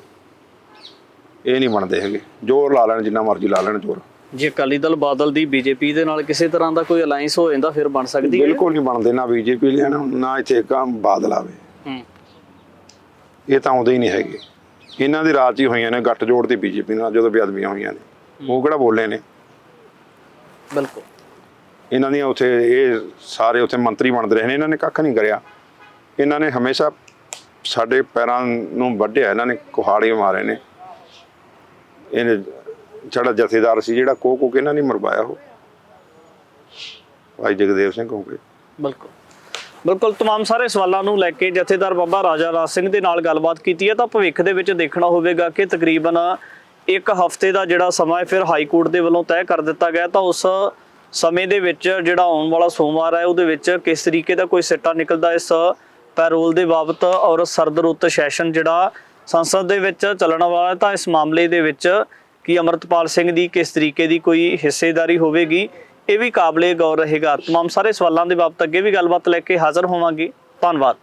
ਇਹ ਨਹੀਂ ਬਣਦੇ ਹੈਗੇ। ਜ਼ੋਰ ਲਾ ਲੈਣ ਜਿੰਨਾ ਮਰਜ਼ੀ ਲਾ ਲੈਣ ਜ਼ੋਰ। ਜੇ ਅਕਾਲੀ ਦਲ ਬਾਦਲ ਦੀ ਬੀਜੇਪੀ ਦੇ ਨਾਲ ਕਿਸੇ ਤਰ੍ਹਾਂ ਦਾ ਕੋਈ ਅਲਾਈਅੰਸ ਹੋ ਜਾਂਦਾ ਫਿਰ ਬਣ ਸਕਦੀ ਹੈ? ਬਿਲਕੁਲ ਨਹੀਂ ਬਣਦੇ ਨਾ ਬੀਜੇਪੀ ਲੈਣ ਨਾ ਇੱਥੇ ਕੰਮ ਬਾਦਲ ਆਵੇ। ਹੂੰ। ਇਹ ਤਾਂ ਆਉਂਦੇ ਹੀ ਨਹੀਂ ਹੈਗੇ। ਇਹਨਾਂ ਦੀ ਰਾਜ ਹੀ ਹੋਈਆਂ ਨੇ ਗੱਠ ਜੋੜ ਦੀ ਬੀਜੇਪੀ ਨਾਲ ਜਦੋਂ ਬੇਅਦਬੀਆਂ ਹੋਈਆਂ ਨੇ। ਉਹ ਕਿਹੜਾ ਬੋਲੇ ਨੇ? ਬਿਲਕੁਲ। ਇਹਨਾਂ ਦੀਆਂ ਉੱਥੇ ਇਹ ਸਾਰੇ ਉੱਥੇ ਮੰਤਰੀ ਬਣਦੇ ਰਹੇ ਨੇ ਇਹਨਾਂ ਨੇ ਕੱਖ ਨਹੀਂ ਕਰਿਆ। ਇਹਨਾਂ ਨੇ ਹਮੇਸ਼ਾ ਸਾਡੇ ਪੈਰਾਂ ਨੂੰ ਵੱਢਿਆ ਇਹਨਾਂ ਨੇ ਕੁਹਾੜੇ ਮਾਰੇ ਨੇ। ਇਹਨੇ ਜਿਹੜਾ ਜਥੇਦਾਰ ਸੀ ਜਿਹੜਾ ਕੋ ਕੋ ਕੇ ਇਹਨਾਂ ਨੇ ਮਰਵਾਇਆ ਉਹ। ਭਾਈ ਜਗਦੇਵ ਸਿੰਘ ਹੋਗੇ ਬਿਲਕੁਲ। ਬਿਲਕੁਲ तमाम ਸਾਰੇ ਸਵਾਲਾਂ ਨੂੰ ਲੈ ਕੇ ਜਥੇਦਾਰ ਬਾਬਾ ਰਾਜਾ ਰਾਜ ਸਿੰਘ ਦੇ ਨਾਲ ਗੱਲਬਾਤ ਕੀਤੀ ਹੈ ਤਾਂ ਭਵਿੱਖ ਦੇ ਵਿੱਚ ਦੇਖਣਾ ਹੋਵੇਗਾ ਕਿ ਤਕਰੀਬਨ ਇੱਕ ਹਫ਼ਤੇ ਦਾ ਜਿਹੜਾ ਸਮਾਂ ਹੈ ਫਿਰ ਹਾਈ ਕੋਰਟ ਦੇ ਵੱਲੋਂ ਤੈਅ ਕਰ ਦਿੱਤਾ ਗਿਆ ਤਾਂ ਉਸ ਸਮੇਂ ਦੇ ਵਿੱਚ ਜਿਹੜਾ ਆਉਣ ਵਾਲਾ ਸੋਮਵਾਰ ਹੈ ਉਹਦੇ ਵਿੱਚ ਕਿਸ ਤਰੀਕੇ ਦਾ ਕੋਈ ਸਿੱਟਾ ਨਿਕਲਦਾ ਇਸ ਪੈਰੋਲ ਦੇ ਬਾਬਤ ਔਰ ਸਰਦਰੁੱਤ ਸੈਸ਼ਨ ਜਿਹੜਾ ਸੰਸਦ ਦੇ ਵਿੱਚ ਚੱਲਣ ਵਾਲਾ ਹੈ ਤਾਂ ਇਸ ਮਾਮਲੇ ਦੇ ਵਿੱਚ ਕੀ ਅਮਰਤਪਾਲ ਸਿੰਘ ਦੀ ਕਿਸ ਤਰੀਕੇ ਦੀ ਕੋਈ ਹਿੱਸੇਦਾਰੀ ਹੋਵੇਗੀ ਇਹ ਵੀ ਕਾਬਲੇ ਗੌਰ ਰਹੇਗਾ तमाम ਸਾਰੇ ਸਵਾਲਾਂ ਦੇ ਬਾਬਤ ਅੱਗੇ ਵੀ ਗੱਲਬਾਤ ਲੈ ਕੇ ਹਾਜ਼ਰ ਹੋਵਾਂਗੇ ਧੰਨਵਾਦ